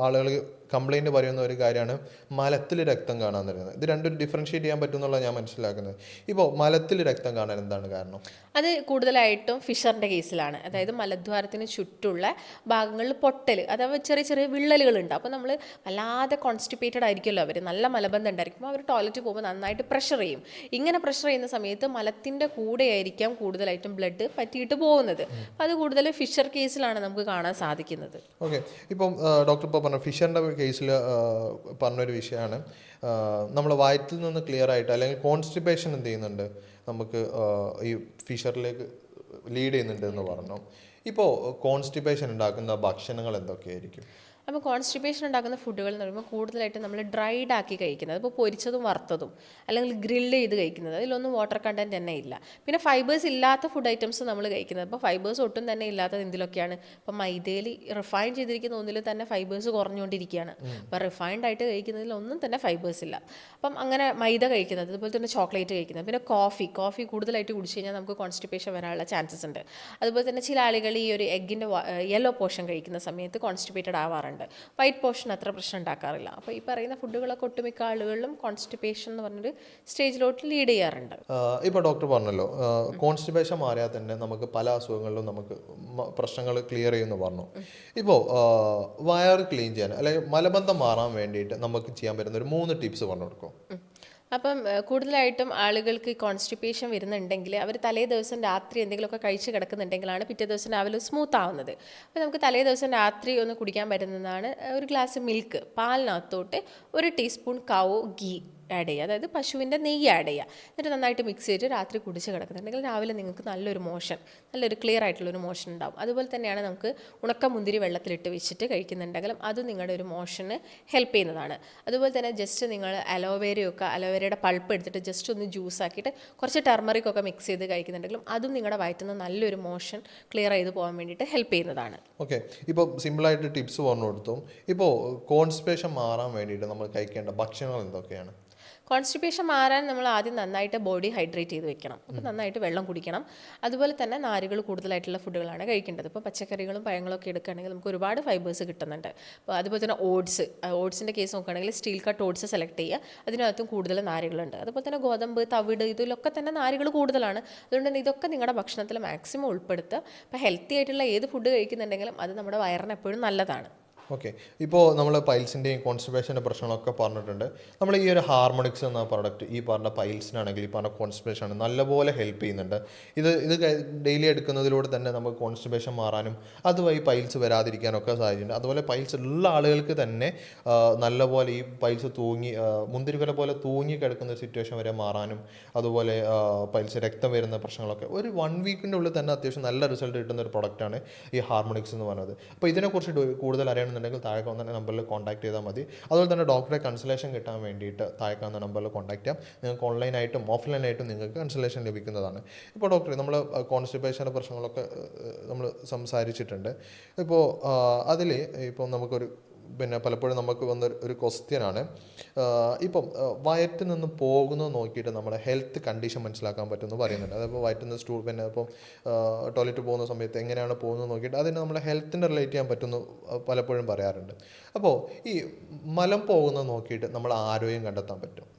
ആളുകൾ കംപ്ലൈന്റ് പറയുന്ന ഒരു കാര്യമാണ് മലത്തിൽ രക്തം കാണാൻ തരുന്നത്. ഇത് രണ്ടും ഡിഫറൻഷ്യേറ്റ് ചെയ്യാൻ പറ്റുമെന്നുള്ള ഞാൻ മനസ്സിലാക്കുന്നത്. ഇപ്പോൾ മലത്തിൽ രക്തം കാണാൻ എന്താണ് കാരണം? അത് കൂടുതലായിട്ടും ഫിഷറിന്റെ കേസിലാണ്. അതായത് മലദ്വാരത്തിന് ചുറ്റുള്ള ഭാഗങ്ങളിൽ പൊട്ടൽ അഥവാ ചെറിയ ചെറിയ വിള്ളലുകൾ ഉണ്ട് അപ്പോൾ നമ്മൾ വല്ലാതെ കോൺസ്റ്റിപ്പേറ്റഡ് ആയിരിക്കുമല്ലോ അവർ നല്ല മലബന്ധം ഉണ്ടായിരിക്കും. അവർ ടോയ്ലറ്റ് പോകുമ്പോൾ നന്നായിട്ട് പ്രഷർ ചെയ്യും. ഇങ്ങനെ പ്രഷർ ചെയ്യുന്ന സമയത്ത് മലത്തിന്റെ കൂടെയായിരിക്കാം കൂടുതലായിട്ടും ബ്ലഡ് പറ്റിയിട്ട് പോകുന്നത്. അപ്പോൾ അത് കൂടുതൽ ഫിഷർ കേസിലാണ് നമുക്ക് കാണാൻ സാധിക്കുന്നത്. ഓക്കെ ഇപ്പം ഡോക്ടർ ഇപ്പോൾ പറഞ്ഞു ഫിഷറിന്റെ കേസിൽ പറഞ്ഞൊരു വിഷയമാണ് നമ്മൾ വയറ്റിൽ നിന്ന് ക്ലിയർ ആയിട്ട് അല്ലെങ്കിൽ കോൺസ്റ്റിപ്പേഷൻ എന്ത് ചെയ്യുന്നുണ്ട്? നമുക്ക് ഈ ഫിഷറിലേക്ക് ലീഡ് ചെയ്യുന്നുണ്ട് എന്ന് പറഞ്ഞു. ഇപ്പോൾ കോൺസ്റ്റിപ്പേഷൻ ഉണ്ടാക്കുന്ന ഭക്ഷണങ്ങൾ എന്തൊക്കെയായിരിക്കും? അപ്പോൾ കോൺസ്റ്റിപ്പേഷൻ ഉണ്ടാക്കുന്ന ഫുഡുകൾ എന്ന് പറയുമ്പോൾ കൂടുതലായിട്ട് നമ്മൾ ഡ്രൈഡ് ആക്കി കഴിക്കുന്നത്. അപ്പോൾ പൊരിച്ചതും വറുത്തതും അല്ലെങ്കിൽ ഗ്രില്ല് ചെയ്ത് കഴിക്കുന്നത്. അതിലൊന്നും വാട്ടർ കണ്ടന്റ് തന്നെ ഇല്ല. പിന്നെ ഫൈബേഴ്സ് ഇല്ലാത്ത ഫുഡ് ഐറ്റംസ് നമ്മൾ കഴിക്കുന്നത്. അപ്പോൾ ഫൈബേഴ്സ് ഒട്ടും തന്നെ ഇല്ലാത്തത് എന്തിലൊക്കെയാണ്? ഇപ്പോൾ മൈദയിൽ റിഫൈൻ ചെയ്തിരിക്കുന്ന ഒന്നിൽ തന്നെ ഫൈബേഴ്സ് കുറഞ്ഞുകൊണ്ടിരിക്കുകയാണ്. അപ്പോൾ റിഫൈൻഡ് ആയിട്ട് കഴിക്കുന്നതിൽ ഒന്നും തന്നെ ഫൈബേഴ്സ് ഇല്ല. അപ്പം അങ്ങനെ മൈദ കഴിക്കുന്നത് അതുപോലെ തന്നെ ചോക്ലേറ്റ് കഴിക്കുന്നത്. പിന്നെ കോഫി കോഫി കൂടുതലായിട്ട് കുടിച്ചു കഴിഞ്ഞാൽ നമുക്ക് കോൺസ്റ്റിപ്പേഷൻ വരാനുള്ള ചാൻസസ് ഉണ്ട്. അതുപോലെ തന്നെ ചില ആളുകൾ ഈ ഒരു എഗ്ഗിന്റെ യെല്ലോ പോർഷൻ കഴിക്കുന്ന സമയത്ത് കോൺസ്റ്റിപ്പേറ്റഡ് ആവാറുണ്ട്. വൈറ്റ് പോർഷൻ അത്ര പ്രശ്നം ഉണ്ടാക്കാറില്ല. അപ്പോൾ ഈ പറയുന്ന ഫുഡുകളൊക്കെ ഒട്ടുമിക്ക ആളുകളിലും കോൺസ്റ്റിപ്പേഷൻ എന്ന് പറഞ്ഞൊരു സ്റ്റേജിലോട്ട് ലീഡ് ചെയ്യാറുണ്ട്. ഇപ്പോൾ ഡോക്ടർ പറഞ്ഞല്ലോ കോൺസ്റ്റിപ്പേഷൻ മാറിയാൽ തന്നെ നമുക്ക് പല അസുഖങ്ങളിലും നമുക്ക് പ്രശ്നങ്ങൾ ക്ലിയർ ചെയ്യുമെന്ന് പറഞ്ഞു. ഇപ്പോൾ വയർ ക്ലീൻ ചെയ്യാൻ അല്ലെങ്കിൽ മലബന്ധം മാറാൻ വേണ്ടിയിട്ട് നമുക്ക് ചെയ്യാൻ പറ്റുന്ന ഒരു മൂന്ന് ടിപ്സ് പറഞ്ഞു കൊടുക്കും. അപ്പം കൂടുതലായിട്ടും ആളുകൾക്ക് കോൺസ്റ്റിപ്പേഷൻ വരുന്നുണ്ടെങ്കിൽ അവർ തലേ ദിവസം രാത്രി എന്തെങ്കിലുമൊക്കെ കഴിച്ച് കിടക്കുന്നുണ്ടെങ്കിലാണ് പിറ്റേ ദിവസം രാവിലെ സ്മൂത്ത് ആവുന്നത്. അപ്പോൾ നമുക്ക് തലേ ദിവസം രാത്രി ഒന്ന് കുടിക്കാൻ പറ്റുന്നതാണ് ഒരു ഗ്ലാസ് മിൽക്ക് പാലിനകത്തോട്ട് ഒരു ടീസ്പൂൺ കവോ ഗീ ആഡ് ചെയ്യുക. അതായത് പശുവിന്റെ നെയ്യ് ആഡ് ചെയ്യുക. എന്നിട്ട് നന്നായിട്ട് മിക്സ് ചെയ്തിട്ട് രാത്രി കുടിച്ച് കിടക്കുന്നുണ്ടെങ്കിൽ രാവിലെ നിങ്ങൾക്ക് നല്ലൊരു മോഷൻ നല്ലൊരു ക്ലിയർ ആയിട്ടുള്ളൊരു മോഷൻ ഉണ്ടാവും. അതുപോലെ തന്നെയാണ് നമുക്ക് ഉണക്ക മുന്തിരി വെള്ളത്തിലിട്ട് വെച്ചിട്ട് കഴിക്കുന്നുണ്ടെങ്കിലും അത് നിങ്ങളുടെ ഒരു മോഷന് ഹെൽപ്പ് ചെയ്യുന്നതാണ്. അതുപോലെ തന്നെ ജസ്റ്റ് നിങ്ങൾ അലോവേരയൊക്കെ അലോവേരയുടെ പൾപ്പ് എടുത്തിട്ട് ജസ്റ്റ് ഒന്ന് ജ്യൂസ് ആക്കിയിട്ട് കുറച്ച് ടർമറിക് ഒക്കെ മിക്സ് ചെയ്ത് കഴിക്കുന്നുണ്ടെങ്കിലും അതും നിങ്ങളുടെ വയറ്റിൽ നിന്ന് നല്ലൊരു മോഷൻ ക്ലിയർ ചെയ്ത് പോകാൻ വേണ്ടിയിട്ട് ഹെൽപ്പ് ചെയ്യുന്നതാണ്. ഓക്കെ ഇപ്പോൾ സിമ്പിളായിട്ട് ടിപ്സ് പറഞ്ഞു കൊടുത്തു. ഇപ്പോൾ കോൺസ്പേഷൻ മാറാൻ വേണ്ടിയിട്ട് നമ്മൾ കഴിക്കേണ്ട ഭക്ഷണങ്ങൾ എന്തൊക്കെയാണ്? കോൺസ്റ്റിപ്പേഷൻ മാറാൻ നമ്മൾ ആദ്യം നന്നായിട്ട് ബോഡി ഹൈഡ്രേറ്റ് ചെയ്ത് വെക്കണം. അപ്പോൾ നന്നായിട്ട് വെള്ളം കുടിക്കണം. അതുപോലെ തന്നെ നാരുകൾ കൂടുതലായിട്ടുള്ള ഫുഡുകളാണ് കഴിക്കേണ്ടത്. ഇപ്പോൾ പച്ചക്കറികളും പഴങ്ങളും ഒക്കെ എടുക്കുകയാണെങ്കിൽ നമുക്ക് ഒരുപാട് ഫൈബേഴ്സ് കിട്ടുന്നുണ്ട്. അപ്പോൾ അതുപോലെ തന്നെ ഓട്സ് ഓട്സിന്റെ കേസ് നോക്കുകയാണെങ്കിൽ സ്റ്റീൽ കട്ട് ഓട്സ് സെലക്ട് ചെയ്യുക. അതിനകത്തും കൂടുതൽ നാരുകളുണ്ട്. അതുപോലെ തന്നെ ഗോതമ്പ് തവിട് ഇതിലൊക്കെ തന്നെ നാരുകൾ കൂടുതലാണ്. അതുകൊണ്ട് തന്നെ ഇതൊക്കെ നിങ്ങളുടെ ഭക്ഷണത്തിൽ മാക്സിമം ഉൾപ്പെടുത്തുക. അപ്പോൾ ഹെൽത്തി ആയിട്ടുള്ള ഏത് ഫുഡ് കഴിക്കുന്നുണ്ടെങ്കിലും അത് നമ്മുടെ വയറിന് എപ്പോഴും നല്ലതാണ്. ഓക്കെ ഇപ്പോൾ നമ്മൾ പൈൽസിന്റെയും കോൺസ്റ്റിപ്പേഷന്റെ പ്രശ്നങ്ങളൊക്കെ പറഞ്ഞിട്ടുണ്ട്. നമ്മൾ ഈ ഒരു ഹാർമോണിക്സ് എന്ന പ്രോഡക്റ്റ് ഈ പറഞ്ഞ പൈൽസിനാണെങ്കിൽ ഈ പറഞ്ഞ കോൺസ്റ്റിപ്പേഷൻ നല്ലപോലെ ഹെൽപ്പ് ചെയ്യുന്നുണ്ട്. ഇത് ഇത് ഡെയിലി എടുക്കുന്നതിലൂടെ തന്നെ നമുക്ക് കോൺസ്റ്റിപ്പേഷൻ മാറാനും അതുവഴി പൈൽസ് വരാതിരിക്കാനൊക്കെ സാധിച്ചിട്ടുണ്ട്. അതുപോലെ പൈൽസ് ഉള്ള ആളുകൾക്ക് തന്നെ നല്ലപോലെ ഈ പൈൽസ് തൂങ്ങി മുന്തിരിക്കല പോലെ തൂങ്ങി കിടക്കുന്ന സിറ്റുവേഷൻ വരെ മാറാനും അതുപോലെ പൈൽസ് രക്തം വരുന്ന പ്രശ്നങ്ങളൊക്കെ. ഒരു വൺ വീക്കിന്റെ ഉള്ളിൽ തന്നെ അത്യാവശ്യം നല്ല റിസൾട്ട് കിട്ടുന്ന ഒരു പ്രൊഡക്റ്റാണ് ഈ ഹാർമോണിക്സ് എന്ന് പറയുന്നത്. അപ്പോൾ ഇതിനെക്കുറിച്ച് കൂടുതൽ കൂടുതൽ അറിയണമെന്നുണ്ടെങ്കിൽ താഴെ കാണുന്ന നമ്പറിൽ കോൺടാക്ട് ചെയ്താൽ മതി. അതുപോലെ തന്നെ ഡോക്ടറെ കൺസൾട്ടേഷൻ കിട്ടാൻ വേണ്ടിയിട്ട് താഴെ കാണുന്ന നമ്പറിൽ കോൺടാക്ട് ചെയ്യാം. നിങ്ങൾക്ക് ഓൺലൈനായിട്ടും ഓഫ്ലൈനായിട്ടും നിങ്ങൾക്ക് കൺസൾട്ടേഷൻ ലഭിക്കുന്നതാണ്. ഇപ്പോൾ ഡോക്ടറെ നമ്മൾ കോൺസ്റ്റിപ്പേഷന്റെ പ്രശ്നങ്ങളൊക്കെ നമ്മൾ സംസാരിച്ചിട്ടുണ്ട്. ഇപ്പോൾ അതിൽ ഇപ്പോൾ നമുക്കൊരു പിന്നെ പലപ്പോഴും നമുക്ക് വന്ന ഒരു- ക്വസ്റ്റ്യനാണ് ഇപ്പം വയറ്റിൽ നിന്ന് പോകുന്നത് നോക്കിയിട്ട് നമ്മുടെ ഹെൽത്ത് കണ്ടീഷൻ മനസ്സിലാക്കാൻ പറ്റുമെന്ന് പറയുന്നുണ്ട്. അതായത് വയറ്റിൽ നിന്ന് സ്റ്റൂൾ പിന്നെ ഇപ്പം ടോയ്ലറ്റ് പോകുന്ന സമയത്ത് എങ്ങനെയാണ് പോകുന്നത് നോക്കിയിട്ട് അതിന് നമ്മളെ ഹെൽത്തിനെ റിലേറ്റ് ചെയ്യാൻ പറ്റുമെന്ന് പലപ്പോഴും പറയാറുണ്ട്. അപ്പോൾ ഈ മലം പോകുന്നത് നോക്കിയിട്ട് നമ്മൾ ആരോഗ്യം കണ്ടെത്താൻ പറ്റും.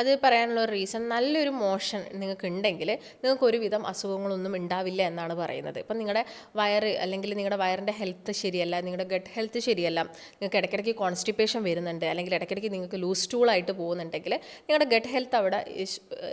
അത് പറയാനുള്ള ഒരു റീസൺ നല്ലൊരു മോഷൻ നിങ്ങൾക്ക് ഉണ്ടെങ്കിൽ നിങ്ങൾക്ക് ഒരുവിധം അസുഖങ്ങളൊന്നും ഉണ്ടാവില്ല എന്നാണ് പറയുന്നത്. ഇപ്പം നിങ്ങളുടെ വയറ് അല്ലെങ്കിൽ നിങ്ങളുടെ വയറിന്റെ ഹെൽത്ത് ശരിയല്ല നിങ്ങളുടെ ഗട്ട് ഹെൽത്ത് ശരിയല്ല നിങ്ങൾക്ക് ഇടയ്ക്കിടയ്ക്ക് കോൺസ്റ്റിപ്പേഷൻ വരുന്നുണ്ട് അല്ലെങ്കിൽ ഇടയ്ക്കിടയ്ക്ക് നിങ്ങൾക്ക് ലൂസ് ടൂളായിട്ട് പോകുന്നുണ്ടെങ്കിൽ നിങ്ങളുടെ ഗട്ട് ഹെൽത്ത് അവിടെ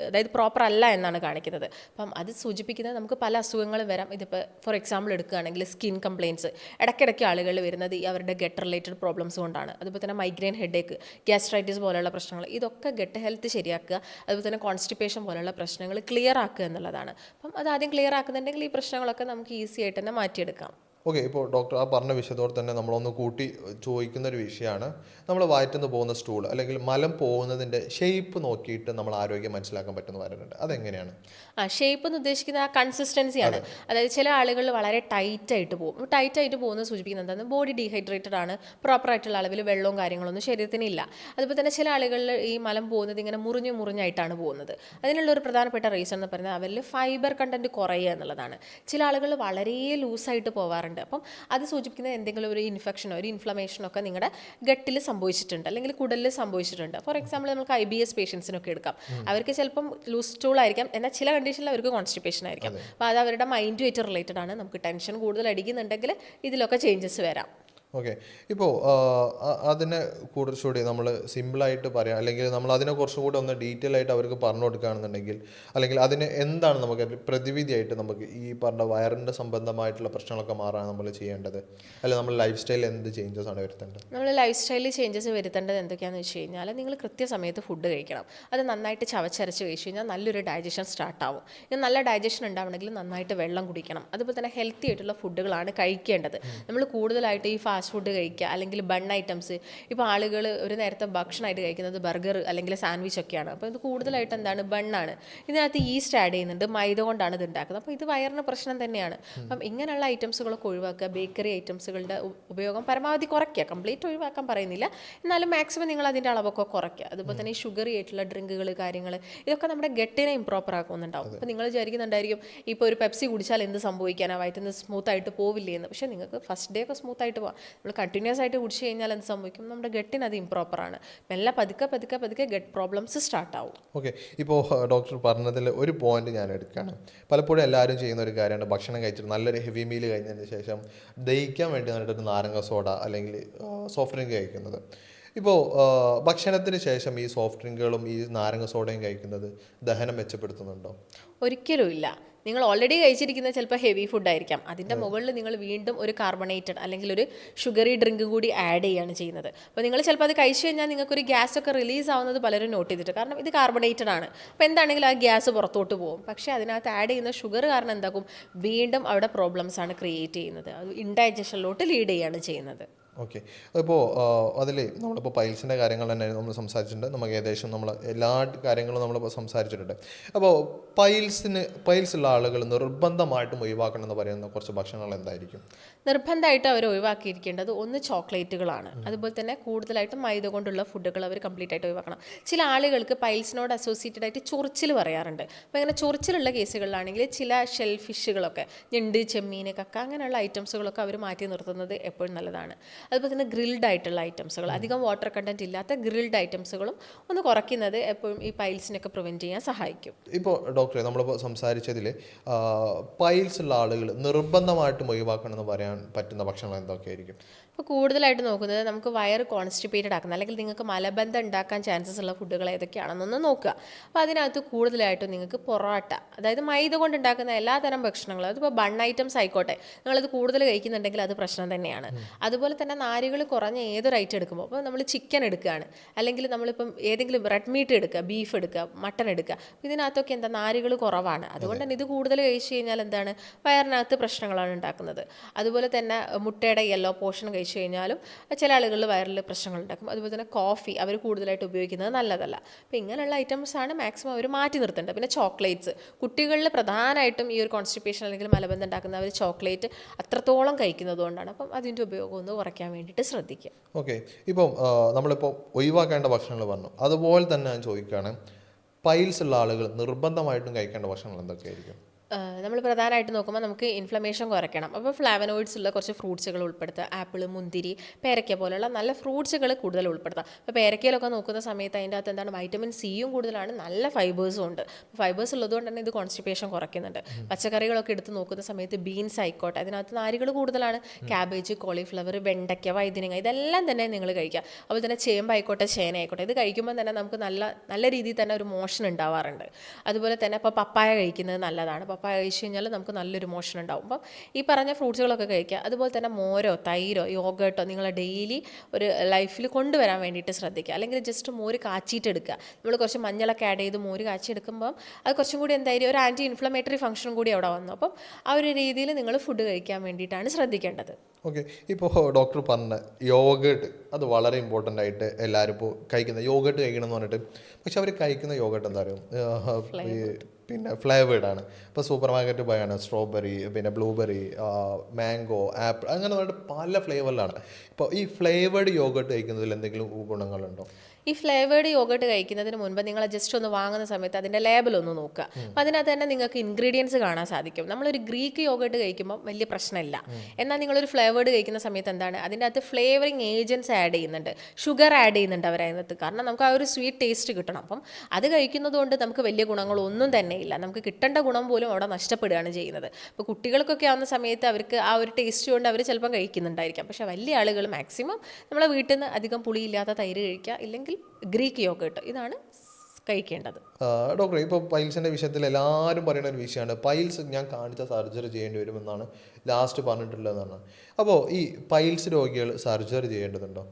അതായത് പ്രോപ്പർ അല്ല എന്നാണ് കാണിക്കുന്നത്. അപ്പം അത് സൂചിപ്പിക്കുന്നത് നമുക്ക് പല അസുഖങ്ങളും വരാം. ഇതിപ്പോൾ ഫോർ എക്സാമ്പിൾ എടുക്കുകയാണെങ്കിൽ സ്കിൻ കംപ്ലയിന്റ്സ് ഇടയ്ക്കിടയ്ക്ക് ആളുകൾ വരുന്നത് ഈ അവരുടെ ഗട്ട് റിലേറ്റഡ് പ്രോബ്ലംസ് കൊണ്ടാണ്. അതുപോലെ തന്നെ മൈഗ്രെയിൻ ഹെഡേക്ക് ഗ്യാസ്ട്രൈറ്റിസ് പോലെയുള്ള പ്രശ്നങ്ങൾ ഇതൊക്കെ ഗട്ട് ഹെൽത്ത് ശരിയാക്കുക അതുപോലെ തന്നെ കോൺസ്റ്റിപ്പേഷൻ പോലുള്ള പ്രശ്നങ്ങൾ ക്ലിയർ ആക്കുക എന്നുള്ളതാണ്. അപ്പം അത് ആദ്യം ക്ലിയർ ആക്കുന്നുണ്ടെങ്കിൽ ഈ പ്രശ്നങ്ങളൊക്കെ നമുക്ക് ഈസി ആയിട്ട് തന്നെ മാറ്റിയെടുക്കാം. ഓക്കെ ഇപ്പോൾ ഡോക്ടർ ആ പറഞ്ഞ വിഷയത്തോടെ തന്നെ നമ്മളൊന്ന് കൂട്ടി ചോദിക്കുന്ന ഒരു വിഷയമാണ്. നമ്മൾ വയറ്റിൽ നിന്ന് പോകുന്ന സ്റ്റൂൾ അല്ലെങ്കിൽ മലം പോകുന്നതിന്റെ ഷേപ്പ് നോക്കിയിട്ട് നമ്മൾ ആരോഗ്യം മനസ്സിലാക്കാൻ പറ്റുന്ന പറയുന്നുണ്ട് അതെങ്ങനെയാണ്? ആ ഷേപ്പ് എന്ന് ഉദ്ദേശിക്കുന്ന ആ കൺസിസ്റ്റൻസിയാണ് അതായത് ചില ആളുകളിൽ വളരെ ടൈറ്റ് ആയിട്ട് പോകും. ടൈറ്റ് ആയിട്ട് പോകുന്നത് സൂചിപ്പിക്കുന്നത് എന്താണ്? ബോഡി ഡീഹൈഡ്രേറ്റഡ് ആണ്. പ്രോപ്പർ ആയിട്ടുള്ള അളവിൽ വെള്ളവും കാര്യങ്ങളൊന്നും ശരീരത്തിന് ഇല്ല. അതുപോലെ തന്നെ ചില ആളുകളിൽ ഈ മലം പോകുന്നത് ഇങ്ങനെ മുറിഞ്ഞു മുറിഞ്ഞായിട്ടാണ് പോകുന്നത്. അതിനുള്ള ഒരു പ്രധാനപ്പെട്ട റീസൺ എന്ന് പറയുന്നത് അവരിൽ ഫൈബർ കണ്ടന്റ് കുറയുക എന്നുള്ളതാണ്. ചില ആളുകൾ വളരെ ലൂസായിട്ട് പോകാറുണ്ട് ഉണ്ടാവാറുണ്ട് അപ്പം അത് സൂചിപ്പിക്കുന്നത് എന്തെങ്കിലും ഒരു ഇൻഫെക്ഷനോ ഒരു ഇൻഫ്ലമേഷനോ ഒക്കെ നിങ്ങളുടെ ഗട്ടിൽ സംഭവിച്ചിട്ടുണ്ട്. അല്ലെങ്കിൽ കുടലിൽ സംഭവിച്ചിട്ടുണ്ട്. ഫോർ എക്സാമ്പിൾ നമുക്ക് ഐ ബി എസ് പേഷ്യൻസിനൊക്കെ എടുക്കാം. അവർക്ക് ചിലപ്പം ലൂസ് സ്റ്റൂൾ ആയിരിക്കാം. എന്നാൽ ചില കണ്ടീഷനിൽ അവർക്ക് കോൺസ്റ്റിപ്പേഷൻ ആയിരിക്കാം. അപ്പോൾ അത് അവരുടെ മൈൻഡുമായിട്ട് റിലേറ്റഡ് ആണ്. നമുക്ക് ടെൻഷൻ കൂടുതൽ അടിക്കുന്നുണ്ടെങ്കിൽ ഇതിലൊക്കെ ചേഞ്ചസ് വരാം. ഓക്കെ ഇപ്പോൾ അതിനെ കുറച്ചുകൂടി നമ്മൾ സിമ്പിളായിട്ട് പറയാം. അല്ലെങ്കിൽ നമ്മൾ അതിനെ കുറച്ചും കൂടി ഒന്ന് ഡീറ്റെയിൽ ആയിട്ട് അവർക്ക് പറഞ്ഞു കൊടുക്കുകയാണെന്നുണ്ടെങ്കിൽ അല്ലെങ്കിൽ അതിന് എന്താണ് നമുക്ക് പ്രതിവിധിയായിട്ട് നമുക്ക് ഈ പറഞ്ഞ വയറിന്റെ സംബന്ധമായിട്ടുള്ള പ്രശ്നങ്ങളൊക്കെ മാറാൻ നമ്മൾ ചെയ്യേണ്ടത്? അല്ലെങ്കിൽ നമ്മൾ ലൈഫ് സ്റ്റൈലിൽ എന്ത് ചേഞ്ചസ് ആണ് വരുത്തേണ്ടത്? നമ്മൾ ലൈഫ് സ്റ്റൈലിൽ ചേഞ്ചസ് വരുത്തേണ്ടത് എന്തൊക്കെയാണെന്ന് വെച്ച് കഴിഞ്ഞാൽ നിങ്ങൾ കൃത്യസമയത്ത് ഫുഡ് കഴിക്കണം. അത് നന്നായിട്ട് ചവച്ചരച്ച് കഴിച്ച് കഴിഞ്ഞാൽ നല്ലൊരു ഡൈജഷൻ സ്റ്റാർട്ട് ആവും. ഇനി നല്ല ഡൈജഷൻ ഉണ്ടാവണമെങ്കിൽ നന്നായിട്ട് വെള്ളം കുടിക്കണം. അതുപോലെ തന്നെ ഹെൽത്തി ആയിട്ടുള്ള ഫുഡുകളാണ് കഴിക്കേണ്ടത്. നമ്മൾ കൂടുതലായിട്ട് ഈ ഫാസ്റ്റ് ഫുഡ് കഴിക്കുക അല്ലെങ്കിൽ ബൺ ഐറ്റംസ് ഇപ്പോൾ ആളുകൾ ഒരു നേരത്തെ ഭക്ഷണമായിട്ട് കഴിക്കുന്നത് ബർഗർ അല്ലെങ്കിൽ സാൻഡ്വിച്ച് ഒക്കെയാണ്. അപ്പോൾ ഇത് കൂടുതലായിട്ട് എന്താണ്? ബണ്ണാണ് ഇതിനകത്ത് ഈസ്റ്റ് ആഡ് ചെയ്യുന്നുണ്ട്. മൈദ കൊണ്ടാണ് ഇത് ഉണ്ടാക്കുന്നത്. അപ്പോൾ ഇത് വയറിന് പ്രശ്നം തന്നെയാണ്. അപ്പം ഇങ്ങനെയുള്ള ഐറ്റംസുകളൊക്കെ ഒഴിവാക്കുക ബേക്കറി ഐറ്റംസുകളുടെ ഉപയോഗം പരമാവധി കുറയ്ക്കുക. കംപ്ലീറ്റ് ഒഴിവാക്കാൻ പറയുന്നില്ല. എന്നാലും മാക്സിമം നിങ്ങൾ അതിന്റെ അളവൊക്കെ കുറയ്ക്കുക. അതുപോലെ തന്നെ ഈ ഷുഗറി ആയിട്ടുള്ള ഡ്രിങ്കുകൾ കാര്യങ്ങൾ ഇതൊക്കെ നമ്മുടെ ഗട്ടിനെ ഇംപ്രോപ്പർ ആക്കുന്നുണ്ടാവും. അപ്പോൾ നിങ്ങൾ വിചാരിക്കുന്നുണ്ടായിരിക്കും ഇപ്പോൾ ഒരു പെപ്സി കുടിച്ചാൽ എന്ത് സംഭവിക്കാനാണ് വയറ്റിൽ സ്മൂത്ത് ആയിട്ട് പോവില്ലേ എന്ന് പക്ഷേ നിങ്ങൾക്ക് ഫസ്റ്റ് ഡേ ഒക്കെ സ്മൂത്ത് ആയിട്ട് പോകാം നമ്മൾ കണ്ടിന്യൂസ് ആയിട്ട് കുടിച്ചു കഴിഞ്ഞാൽ എന്ത് സംഭവിക്കും? നമ്മുടെ ഗട്ടിന് അത് ഇംപ്രോപ്പർ ആണ്. മെല്ലെ പതുക്കെ പതുക്കെ പതുക്കെ ഗട്ട് പ്രോബ്ലംസ് സ്റ്റാർട്ട് ആവും. ഓക്കെ ഇപ്പോൾ ഡോക്ടർ പറഞ്ഞതിൽ ഒരു പോയിന്റ് ഞാൻ എടുക്കുകയാണ്. പലപ്പോഴും എല്ലാവരും ചെയ്യുന്ന ഒരു കാര്യമാണ് ഭക്ഷണം കഴിച്ചിട്ട് നല്ലൊരു ഹെവി മീൽ കഴിഞ്ഞതിന് ശേഷം ദഹിക്കാൻ വേണ്ടി നല്ലൊരു നാരങ്ങ സോഡ അല്ലെങ്കിൽ സോഫ്റ്റ് ഡ്രിങ്ക് കഴിക്കുന്നത്. ഇപ്പോൾ ഭക്ഷണത്തിന് ശേഷം ഈ സോഫ്റ്റ് ഡ്രിങ്കുകളും ഈ നാരങ്ങ സോഡയും കഴിക്കുന്നത് ദഹനം മെച്ചപ്പെടുത്തുന്നുണ്ടോ? ഒരിക്കലും ഇല്ല. നിങ്ങൾ ഓൾറെഡി കഴിച്ചിരിക്കുന്ന ചിലപ്പോൾ ഹെവി ഫുഡ് ആയിരിക്കാം. അതിന്റെ മുകളിൽ നിങ്ങൾ വീണ്ടും ഒരു കാർബണേറ്റഡ് അല്ലെങ്കിൽ ഒരു ഷുഗറി ഡ്രിങ്ക് കൂടി ആഡ് ചെയ്യുകയാണ് ചെയ്യുന്നത്. അപ്പോൾ നിങ്ങൾ ചിലപ്പോൾ അത് കഴിച്ചു കഴിഞ്ഞാൽ നിങ്ങൾക്കൊരു ഗ്യാസ് ഒക്കെ റിലീസ് ആവുന്നത് പലരും നോട്ട് ചെയ്തിട്ട് കാരണം ഇത് കാർബണേറ്റഡ് ആണ്. അപ്പോൾ എന്താണെങ്കിലും ആ ഗ്യാസ് പുറത്തോട്ട് പോകും. പക്ഷേ അതിനകത്ത് ആഡ് ചെയ്യുന്ന ഷുഗർ കാരണം എന്താക്കും? വീണ്ടും അവിടെ പ്രോബ്ലംസ് ആണ് ക്രിയേറ്റ് ചെയ്യുന്നത്. അത് ഇൻഡൈജഷനിലോട്ട് ലീഡ് ചെയ്യുകയാണ് ചെയ്യുന്നത്. ഓക്കെ. അപ്പോൾ അതിൽ നമ്മളിപ്പോൾ പൈൽസിന്റെ കാര്യങ്ങൾ തന്നെ നമ്മൾ സംസാരിച്ചിട്ടുണ്ട്. നമുക്ക് ഏകദേശം നമ്മൾ എല്ലാ കാര്യങ്ങളും നമ്മളിപ്പോൾ സംസാരിച്ചിട്ടുണ്ട്. അപ്പോൾ പൈൽസിന് പൈൽസ് ഉള്ള ആളുകൾ നിർബന്ധമായിട്ടും ഒഴിവാക്കണം എന്ന് പറയുന്ന കുറച്ച് ഭക്ഷണങ്ങൾ എന്തായിരിക്കും? നിർബന്ധമായിട്ട് അവർ ഒഴിവാക്കിയിരിക്കേണ്ടത് ഒന്ന് ചോക്ലേറ്റുകളാണ്. അതുപോലെ തന്നെ കൂടുതലായിട്ട് മൈദ കൊണ്ടുള്ള ഫുഡുകൾ അവർ കംപ്ലീറ്റ് ആയിട്ട് ഒഴിവാക്കണം. ചില ആളുകൾക്ക് പൈൽസിനോട് അസോസിയേറ്റഡ് ആയിട്ട് ചൊറിച്ചിൽ പറയാറുണ്ട്. അപ്പോൾ അങ്ങനെ ചൊറിച്ചിലുള്ള കേസുകളിലാണെങ്കിൽ ചില ഷെൽ ഫിഷുകളൊക്കെ ഞണ്ട് ചെമ്മീൻ കക്ക അങ്ങനെയുള്ള ഐറ്റംസുകളൊക്കെ അവർ മാറ്റി നിർത്തുന്നത് എപ്പോഴും നല്ലതാണ്. അതുപോലെ തന്നെ ഗ്രിൽഡ് ആയിട്ടുള്ള ഐറ്റംസുകൾ അധികം വാട്ടർ കണ്ടന്റ് ഇല്ലാത്ത ഗ്രിൽഡ് ഐറ്റംസുകളും ഒന്ന് കുറയ്ക്കുന്നത് എപ്പോഴും ഈ പൈൽസിനൊക്കെ പ്രിവെന്റ് ചെയ്യാൻ സഹായിക്കും. ഇപ്പോൾ ഡോക്ടറെ നമ്മളിപ്പോൾ സംസാരിച്ചതിൽ പൈൽസ് ഉള്ള ആളുകൾ നിർബന്ധമായിട്ടും ഒഴിവാക്കണം എന്ന് പറ്റുന്ന ഭക്ഷണം എന്തൊക്കെയായിരിക്കും? അപ്പോൾ കൂടുതലായിട്ട് നോക്കുന്നത് നമുക്ക് വയർ കോൺസ്റ്റിപ്പേറ്റഡ് ആക്കുന്ന അല്ലെങ്കിൽ നിങ്ങൾക്ക് മലബന്ധം ഉണ്ടാക്കാൻ ചാൻസസ് ഉള്ള ഫുഡുകൾ ഏതൊക്കെയാണെന്നൊന്ന് നോക്കുക. അപ്പോൾ അതിനകത്ത് കൂടുതലായിട്ടും നിങ്ങൾക്ക് പൊറോട്ട അതായത് മൈദ കൊണ്ട് ഉണ്ടാക്കുന്ന എല്ലാ തരം ഭക്ഷണങ്ങളും അതിപ്പോൾ ബൺ ഐറ്റംസ് ആയിക്കോട്ടെ നിങ്ങളത് കൂടുതൽ കഴിക്കുന്നുണ്ടെങ്കിൽ അത് പ്രശ്നം തന്നെയാണ്. അതുപോലെ തന്നെ നാരുകൾ കുറഞ്ഞ ഏതൊരു ഐറ്റം എടുക്കുമ്പോൾ അപ്പോൾ നമ്മൾ ചിക്കൻ എടുക്കുകയാണ്. അല്ലെങ്കിൽ നമ്മളിപ്പം ഏതെങ്കിലും റെഡ് മീറ്റ് എടുക്കുക ബീഫ് എടുക്കുക മട്ടൺ എടുക്കുക. ഇതിനകത്തൊക്കെ എന്താ നാരുകൾ കുറവാണ്. അതുകൊണ്ട് തന്നെ ഇത് കൂടുതൽ കഴിച്ചു കഴിഞ്ഞാൽ എന്താണ്? വയറിനകത്ത് പ്രശ്നങ്ങളാണ് ഉണ്ടാക്കുന്നത്. അതുപോലെ തന്നെ മുട്ടയുടെ യെല്ലോ പോർഷൻ കഴിച്ചു കഴിഞ്ഞാലും ചില ആളുകളിൽ വയറിൽ പ്രശ്നങ്ങൾ ഉണ്ടാക്കും. അതുപോലെ തന്നെ കോഫി അവർ കൂടുതലായിട്ട് ഉപയോഗിക്കുന്നത് നല്ലതല്ല. അപ്പോൾ ഇങ്ങനെയുള്ള ഐറ്റംസ് ആണ് മാക്സിമം അവർ മാറ്റി നിർത്തേണ്ടത്. പിന്നെ ചോക്ലേറ്റ്സ് കുട്ടികളിൽ പ്രധാനമായിട്ടും ഈ ഒരു കോൺസ്റ്റിപ്പേഷൻ അല്ലെങ്കിൽ മലബന്ധം ഉണ്ടാക്കുന്ന അവർ ചോക്ലേറ്റ് അത്രത്തോളം കഴിക്കുന്നത് കൊണ്ടാണ്. അപ്പം അതിന്റെ ഉപയോഗം ഒന്ന് കുറയ്ക്കാൻ വേണ്ടിയിട്ട് ശ്രദ്ധിക്കുക. ഓക്കെ ഇപ്പം നമ്മളിപ്പോൾ ഒഴിവാക്കേണ്ട ഭക്ഷണങ്ങൾ പറഞ്ഞു അതുപോലെ തന്നെ ഞാൻ ചോദിക്കുകയാണ് പൈൽസ് ഉള്ള ആളുകൾ നിർബന്ധമായിട്ടും കഴിക്കേണ്ട ഭക്ഷണങ്ങൾ എന്തൊക്കെയായിരിക്കും? നമ്മൾ പ്രധാനമായിട്ട് നോക്കുമ്പോൾ നമുക്ക് ഇൻഫ്ലമേഷൻ കുറയ്ക്കണം. അപ്പോൾ ഫ്ലാവനോയിഡ്സ് ഉള്ള കുറച്ച് ഫ്രൂട്ട്സുകൾ ഉൾപ്പെടുത്തുക. ആപ്പിൾ മുന്തിരി പേരയ്ക്ക പോലുള്ള നല്ല ഫ്രൂട്ട്സുകൾ കൂടുതൽ ഉൾപ്പെടുത്താം അപ്പോൾ പേരയ്ക്കയിലൊക്കെ നോക്കുന്ന സമയത്ത് അതിന്റെ അകത്ത് എന്താണ് വൈറ്റമിൻ സിയും കൂടുതലാണ്. നല്ല ഫൈബേഴ്സും ഉണ്ട്. ഫൈബേഴ്സ് ഉള്ളതുകൊണ്ട് തന്നെ ഇത് കോൺസ്റ്റിപ്പേഷൻ കുറയ്ക്കുന്നുണ്ട്. പച്ചക്കറികളൊക്കെ എടുത്ത് നോക്കുന്ന സമയത്ത് ബീൻസ് ആയിക്കോട്ടെ അതിനകത്ത് നാരുകൾ കൂടുതലാണ്. ക്യാബേജ് കോളിഫ്ലവർ വെണ്ടയ്ക്ക വൈദ്യനങ്ങ ഇതെല്ലാം തന്നെ നിങ്ങൾ കഴിക്കുക. അതുപോലെ തന്നെ ചേമ്പായിക്കോട്ടെ ചേന ആയിക്കോട്ടെ ഇത് കഴിക്കുമ്പോൾ തന്നെ നമുക്ക് നല്ല നല്ല രീതിയിൽ തന്നെ ഒരു മോഷൻ ഉണ്ടാവാറുണ്ട്. അതുപോലെ തന്നെ ഇപ്പോൾ പപ്പായ കഴിക്കുന്നത് നല്ലതാണ്. പപ്പായ കഴിച്ചു കഴിഞ്ഞാൽ നമുക്ക് നല്ലൊരു മോഷൻ ഉണ്ടാവും. അപ്പം ഈ പറഞ്ഞ ഫ്രൂട്ട്സുകളൊക്കെ കഴിക്കുക. അതുപോലെ തന്നെ മോരോ തൈരോ യോഗട്ടോ നിങ്ങൾ ഡെയിലി ഒരു ലൈഫിൽ കൊണ്ടുവരാൻ വേണ്ടിയിട്ട് ശ്രദ്ധിക്കുക. അല്ലെങ്കിൽ ജസ്റ്റ് മോര് കാച്ചിയിട്ട് എടുക്കുക. നമ്മൾ കുറച്ച് മഞ്ഞളൊക്കെ ആഡ് ചെയ്ത് മോര് കാച്ചി എടുക്കുമ്പോൾ അത് കുറച്ചും കൂടി എന്തായാലും ഒരു ആന്റി ഇൻഫ്ലമേറ്ററി ഫംഗ്ഷൻ കൂടി അവിടെ വന്നു. അപ്പം ആ ഒരു രീതിയിൽ നിങ്ങൾ ഫുഡ് കഴിക്കാൻ വേണ്ടിയിട്ടാണ് ശ്രദ്ധിക്കേണ്ടത്. ഓക്കെ ഇപ്പോൾ ഡോക്ടർ പറഞ്ഞ യോഗട്ട് അത് വളരെ ഇമ്പോർട്ടന്റ് ആയിട്ട് എല്ലാവരും ഇപ്പോൾ കഴിക്കുന്ന യോഗട്ട് കഴിക്കണം എന്ന് പറഞ്ഞിട്ട് പക്ഷെ അവർ കഴിക്കുന്ന യോഗട്ട് എന്താ പറയുക പിന്നെ ഫ്ലേവേഡ് ആണ്. ഇപ്പോൾ സൂപ്പർ മാർക്കറ്റ് പോയാണ് സ്ട്രോബെറി പിന്നെ ബ്ലൂബെറി മാംഗോ ആപ്പിൾ അങ്ങനെ പറഞ്ഞിട്ട് പല ഫ്ലേവറിലാണ് ഇപ്പോൾ ഈ ഫ്ലേവേഡ് യോഗട്ട് കഴിക്കുന്നതിൽ എന്തെങ്കിലും ഗുണങ്ങളുണ്ടോ? ഈ ഫ്ലേവേഡ് യോഗട്ട് കഴിക്കുന്നതിന് മുൻപ് നിങ്ങൾ ജസ്റ്റ് ഒന്ന് വാങ്ങുന്ന സമയത്ത് അതിന്റെ ലേബൽ ഒന്ന് നോക്കുക. അപ്പം അതിനകത്ത് തന്നെ നിങ്ങൾക്ക് ഇൻഗ്രീഡിയൻസ് കാണാൻ സാധിക്കും. നമ്മളൊരു ഗ്രീക്ക് യോഗട്ട് കഴിക്കുമ്പോൾ വലിയ പ്രശ്നമില്ല. എന്നാൽ നിങ്ങളൊരു ഫ്ലേവേഡ് കഴിക്കുന്ന സമയത്ത് എന്താണ്? അതിന്റെ അകത്ത് ഫ്ലേവറിങ് ഏജൻസ് ആഡ് ചെയ്യുന്നുണ്ട്. ഷുഗർ ആഡ് ചെയ്യുന്നുണ്ട് അവർ അതിനകത്ത്. കാരണം നമുക്ക് ആ ഒരു സ്വീറ്റ് ടേസ്റ്റ് കിട്ടണം. അപ്പം അത് കഴിക്കുന്നതുകൊണ്ട് നമുക്ക് വലിയ ഗുണങ്ങളൊന്നും തന്നെ ഇല്ല. നമുക്ക് കിട്ടേണ്ട ഗുണം പോലും അവിടെ നഷ്ടപ്പെടുകയാണ് ചെയ്യുന്നത്. അപ്പോൾ കുട്ടികൾക്കൊക്കെ ആവുന്ന സമയത്ത് അവർക്ക് ആ ഒരു ടേസ്റ്റ് കൊണ്ട് അവർ ചിലപ്പം കഴിക്കുന്നുണ്ടായിരിക്കാം. പക്ഷേ വലിയ ആളുകൾ മാക്സിമം നമ്മളെ വീട്ടിൽ നിന്ന് അധികം പുളിയില്ലാത്ത തൈര് കഴിക്കുക. ഇല്ലെങ്കിൽ ഗ്രീക്ക് യോഗേട്ട് ഇതാണ് കഴിക്കേണ്ടത്. ഡോക്ടർ ഇപ്പോൾ പൈൽസിന്റെ വിഷയത്തിൽ എല്ലാവരും പറയുന്ന ഒരു വിഷയമാണ്. പൈൽസ് ഞാൻ കാണിച്ച സർജറി ചെയ്യേണ്ടി വരുമെന്നാണ് ലാസ്റ്റ് പറഞ്ഞിട്ടുള്ളതെന്നാണ്. അപ്പോൾ ഈ പൈൽസ് രോഗികൾ സർജറി ചെയ്യേണ്ടതുണ്ടോ?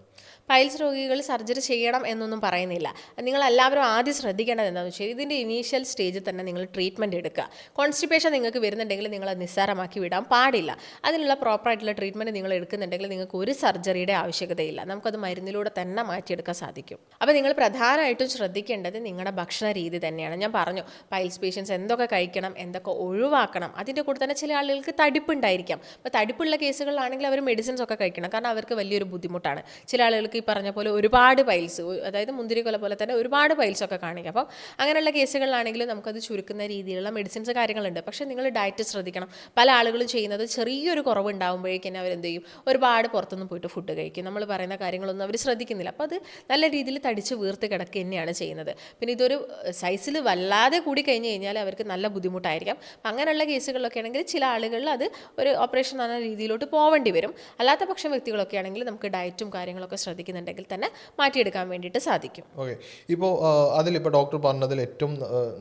പൈൽസ് രോഗികൾ സർജറി ചെയ്യണം എന്നൊന്നും പറയുന്നില്ല. നിങ്ങൾ എല്ലാവരും ആദ്യം ശ്രദ്ധിക്കേണ്ടത് എന്താണെന്ന് വെച്ചാൽ ഇതിന്റെ ഇനീഷ്യൽ സ്റ്റേജിൽ തന്നെ നിങ്ങൾ ട്രീറ്റ്മെന്റ് എടുക്കുക. കോൺസ്റ്റിപ്പേഷൻ നിങ്ങൾക്ക് വരുന്നുണ്ടെങ്കിൽ നിങ്ങൾ അത് നിസ്സാരമാക്കി വിടാൻ പാടില്ല. അതിനുള്ള പ്രോപ്പറായിട്ടുള്ള ട്രീറ്റ്മെന്റ് നിങ്ങൾ എടുക്കുന്നുണ്ടെങ്കിൽ നിങ്ങൾക്ക് ഒരു സർജറിയുടെ ആവശ്യകതയില്ല. നമുക്കത് മരുന്നിലൂടെ തന്നെ മാറ്റിയെടുക്കാൻ സാധിക്കും. അപ്പോൾ നിങ്ങൾ പ്രധാനമായിട്ടും ശ്രദ്ധിക്കേണ്ടത് നിങ്ങളുടെ ഭക്ഷണ രീതി തന്നെയാണ്. ഞാൻ പറഞ്ഞു പൈൽസ് പേഷ്യൻസ് എന്തൊക്കെ കഴിക്കണം എന്തൊക്കെ ഒഴിവാക്കണം അതിന്റെ കൂടെ തന്നെ ചില ആളുകൾക്ക് തടിപ്പുണ്ടായിരിക്കാം അപ്പോൾ തടിപ്പുള്ള കേസുകളാണെങ്കിൽ അവർ മെഡിസിൻസ് ഒക്കെ കഴിക്കണം. കാരണം അവർക്ക് വലിയൊരു ബുദ്ധിമുട്ടാണ്. ചില ആളുകൾക്ക് ഈ പറഞ്ഞ പോലെ ഒരുപാട് പൈൽസ് അതായത് മുന്തിരിക്കൊല പോലെ തന്നെ ഒരുപാട് പൈൽസ് ഒക്കെ കാണിക്കും. അപ്പം അങ്ങനെയുള്ള കേസുകളിലാണെങ്കിലും നമുക്കത് ചുരുക്കുന്ന രീതിയിലുള്ള മെഡിസിൻസ് കാര്യങ്ങളുണ്ട്. പക്ഷേ നിങ്ങൾ ഡയറ്റ് ശ്രദ്ധിക്കണം. പല ആളുകളും ചെയ്യുന്നത് ചെറിയൊരു കുറവ് ഉണ്ടാകുമ്പോഴേക്കും അവരെന്ത് ചെയ്യും? ഒരുപാട് പുറത്തുനിന്ന് പോയിട്ട് ഫുഡ് കഴിക്കും. നമ്മൾ പറയുന്ന കാര്യങ്ങളൊന്നും അവർ ശ്രദ്ധിക്കുന്നില്ല. അപ്പോൾ അത് നല്ല രീതിയിൽ തടിച്ച് വീർത്ത് കിടക്കുക തന്നെയാണ് ചെയ്യുന്നത്. പിന്നെ ഇതൊരു സൈസിൽ വല്ലാതെ കൂടി കഴിഞ്ഞ് കഴിഞ്ഞാൽ അവർക്ക് നല്ല ബുദ്ധിമുട്ടായിരിക്കാം. അങ്ങനെയുള്ള കേസുകളിലൊക്കെ ആണെങ്കിൽ ചില ആളുകളിൽ അത് ഒരു ഓപ്പറേഷൻ എന്ന രീതിയിലോട്ട് പോവേണ്ടി വരും. അല്ലാത്ത പക്ഷം വ്യക്തികളൊക്കെ ആണെങ്കിൽ നമുക്ക് ഡയറ്റും കാര്യങ്ങളൊക്കെ ശ്രദ്ധിക്കുന്നുണ്ടെങ്കിൽ തന്നെ മാറ്റിയെടുക്കാൻ വേണ്ടിയിട്ട് സാധിക്കും. ഓക്കെ. ഇപ്പോൾ അതിലിപ്പോൾ ഡോക്ടർ പറഞ്ഞതിൽ ഏറ്റവും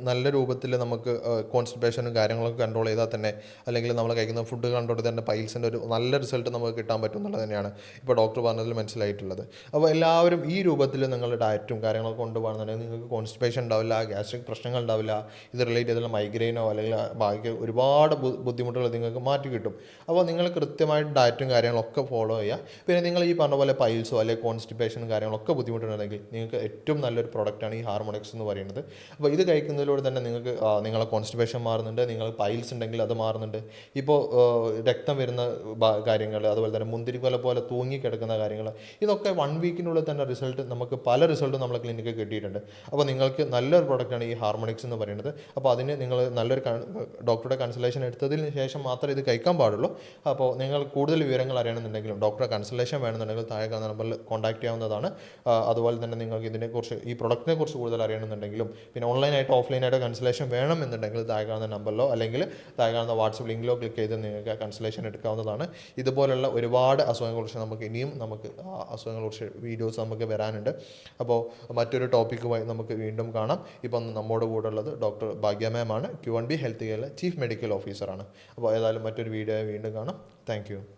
നല്ല രൂപത്തിൽ നമുക്ക് കോൺസ്റ്റിപ്പേഷനും കാര്യങ്ങളൊക്കെ കൺട്രോൾ ചെയ്താൽ തന്നെ അല്ലെങ്കിൽ നമ്മൾ കഴിക്കുന്ന ഫുഡ് കൺട്രോൾ തന്നെ പൈൽസിന്റെ ഒരു നല്ല റിസൾട്ട് നമുക്ക് കിട്ടാൻ പറ്റും എന്നുള്ളത് തന്നെയാണ് ഇപ്പോൾ ഡോക്ടർ പറഞ്ഞതിൽ മനസ്സിലായിട്ടുള്ളത്. അപ്പോൾ എല്ലാവരും ഈ രൂപത്തിൽ നിങ്ങളുടെ ഡയറ്റും കാര്യങ്ങളൊക്കെ കൊണ്ടുപോകണമെന്നുണ്ടെങ്കിൽ നിങ്ങൾക്ക് കോൺസ്റ്റിപ്പേഷൻ ഉണ്ടാവില്ല ഗ്യാസ്ട്രിക് പ്രശ്നങ്ങൾ ഉണ്ടാവില്ല ഇത് റിലേറ്റ് ചെയ്തുള്ള മൈഗ്രെയിനോ അല്ലെങ്കിൽ ബാക്കി ഒരുപാട് ബുദ്ധിമുട്ടുകൾ നിങ്ങൾക്ക് മാറ്റി കിട്ടും. അപ്പോൾ നിങ്ങൾ കൃത്യമായിട്ട് ഡയറ്റും കാര്യങ്ങളൊക്കെ ഫോളോ ചെയ്യുക. പിന്നെ നിങ്ങൾ ഈ പറഞ്ഞ പോലെ പൈൽസോ അല്ലെങ്കിൽ കോൺസ്റ്റിപ്പേഷനും കാര്യങ്ങളൊക്കെ ബുദ്ധിമുട്ടുണ്ടെങ്കിൽ നിങ്ങൾക്ക് ഏറ്റവും നല്ലൊരു പ്രോഡക്റ്റാണ് ഈ ഹാർമോണിക്സ് എന്ന് പറയുന്നത്. അപ്പോൾ ഇത് കഴിക്കുന്നതിലൂടെ തന്നെ നിങ്ങൾക്ക് നിങ്ങളെ കോൺസ്റ്റിപ്പേഷൻ മാറുന്നുണ്ട് നിങ്ങൾ പൈൽസ് ഉണ്ടെങ്കിൽ അത് മാറുന്നുണ്ട്. ഇപ്പോൾ രക്തം വരുന്ന കാര്യങ്ങൾ അതുപോലെ തന്നെ മുന്തിരിക്കൊല പോലെ തൂങ്ങിക്കിടക്കുന്ന കാര്യങ്ങൾ ഇതൊക്കെ വൺ വീക്കിനുള്ളിൽ തന്നെ റിസൾട്ട് നമുക്ക് പല റിസൾട്ടും നമ്മളെ ക്ലിനിക്കിൽ കിട്ടിയിട്ടുണ്ട്. അപ്പോൾ നിങ്ങൾക്ക് നല്ലൊരു പ്രോഡക്റ്റാണ് ഈ ഹാർമോണിക്സ് എന്ന് പറയുന്നത്. അപ്പോൾ അതിന് നിങ്ങൾ നല്ലൊരു ഡോക്ടറുടെ കൺസൾട്ടേഷൻ എടുത്തതിന് ശേഷം മാത്രമേ ഇത് കഴിക്കാൻ പാടുള്ളൂ. അപ്പോൾ നിങ്ങൾ കൂടുതൽ വിവരങ്ങൾ അറിയണമെന്നുണ്ടെങ്കിലും ഡോക്ടറെ കൺസൾട്ടേഷൻ വേണമെന്നുണ്ടെങ്കിൽ താഴെ കാണുന്ന നമ്പറിൽ കോൺടാക്ട് ചെയ്യാവുന്നതാണ്. അതുപോലെ തന്നെ നിങ്ങൾക്ക് ഇതിനെക്കുറിച്ച് ഈ പ്രൊഡക്റ്റിനെ കുറിച്ച് കൂടുതൽ അറിയണമെന്നുണ്ടെങ്കിലും പിന്നെ ഓൺലൈനായിട്ട് ഓഫ്ലൈനായിട്ട് വേണം എന്നുണ്ടെങ്കിൽ താഴെ കാണുന്ന നമ്പറിലോ അല്ലെങ്കിൽ താഴെ കാണുന്ന വാട്സപ്പ് ലിങ്കിലോ ക്ലിക്ക് ചെയ്ത് നിങ്ങൾക്ക് കൺസലേഷൻ എടുക്കാവുന്നതാണ്. ഇതുപോലുള്ള ഒരുപാട് അസുഖങ്ങളെക്കുറിച്ച് നമുക്ക് ഇനിയും നമുക്ക് അസുഖങ്ങളെക്കുറിച്ച് വീഡിയോസ് നമുക്ക് വരാനുണ്ട്. അപ്പോൾ മറ്റൊരു ടോപ്പിക്കുമായി നമുക്ക് വീണ്ടും കാണാം. ഇപ്പം നമ്മോട് കൂടെ ഉള്ളത് doctor Bhagya ma'am Q one B health കെയറിലെ chief medical ഓഫീസറാണ് അപ്പോൾ ഏതായാലും മറ്റൊരു വീഡിയോ വീണ്ടും കാണാം. താങ്ക്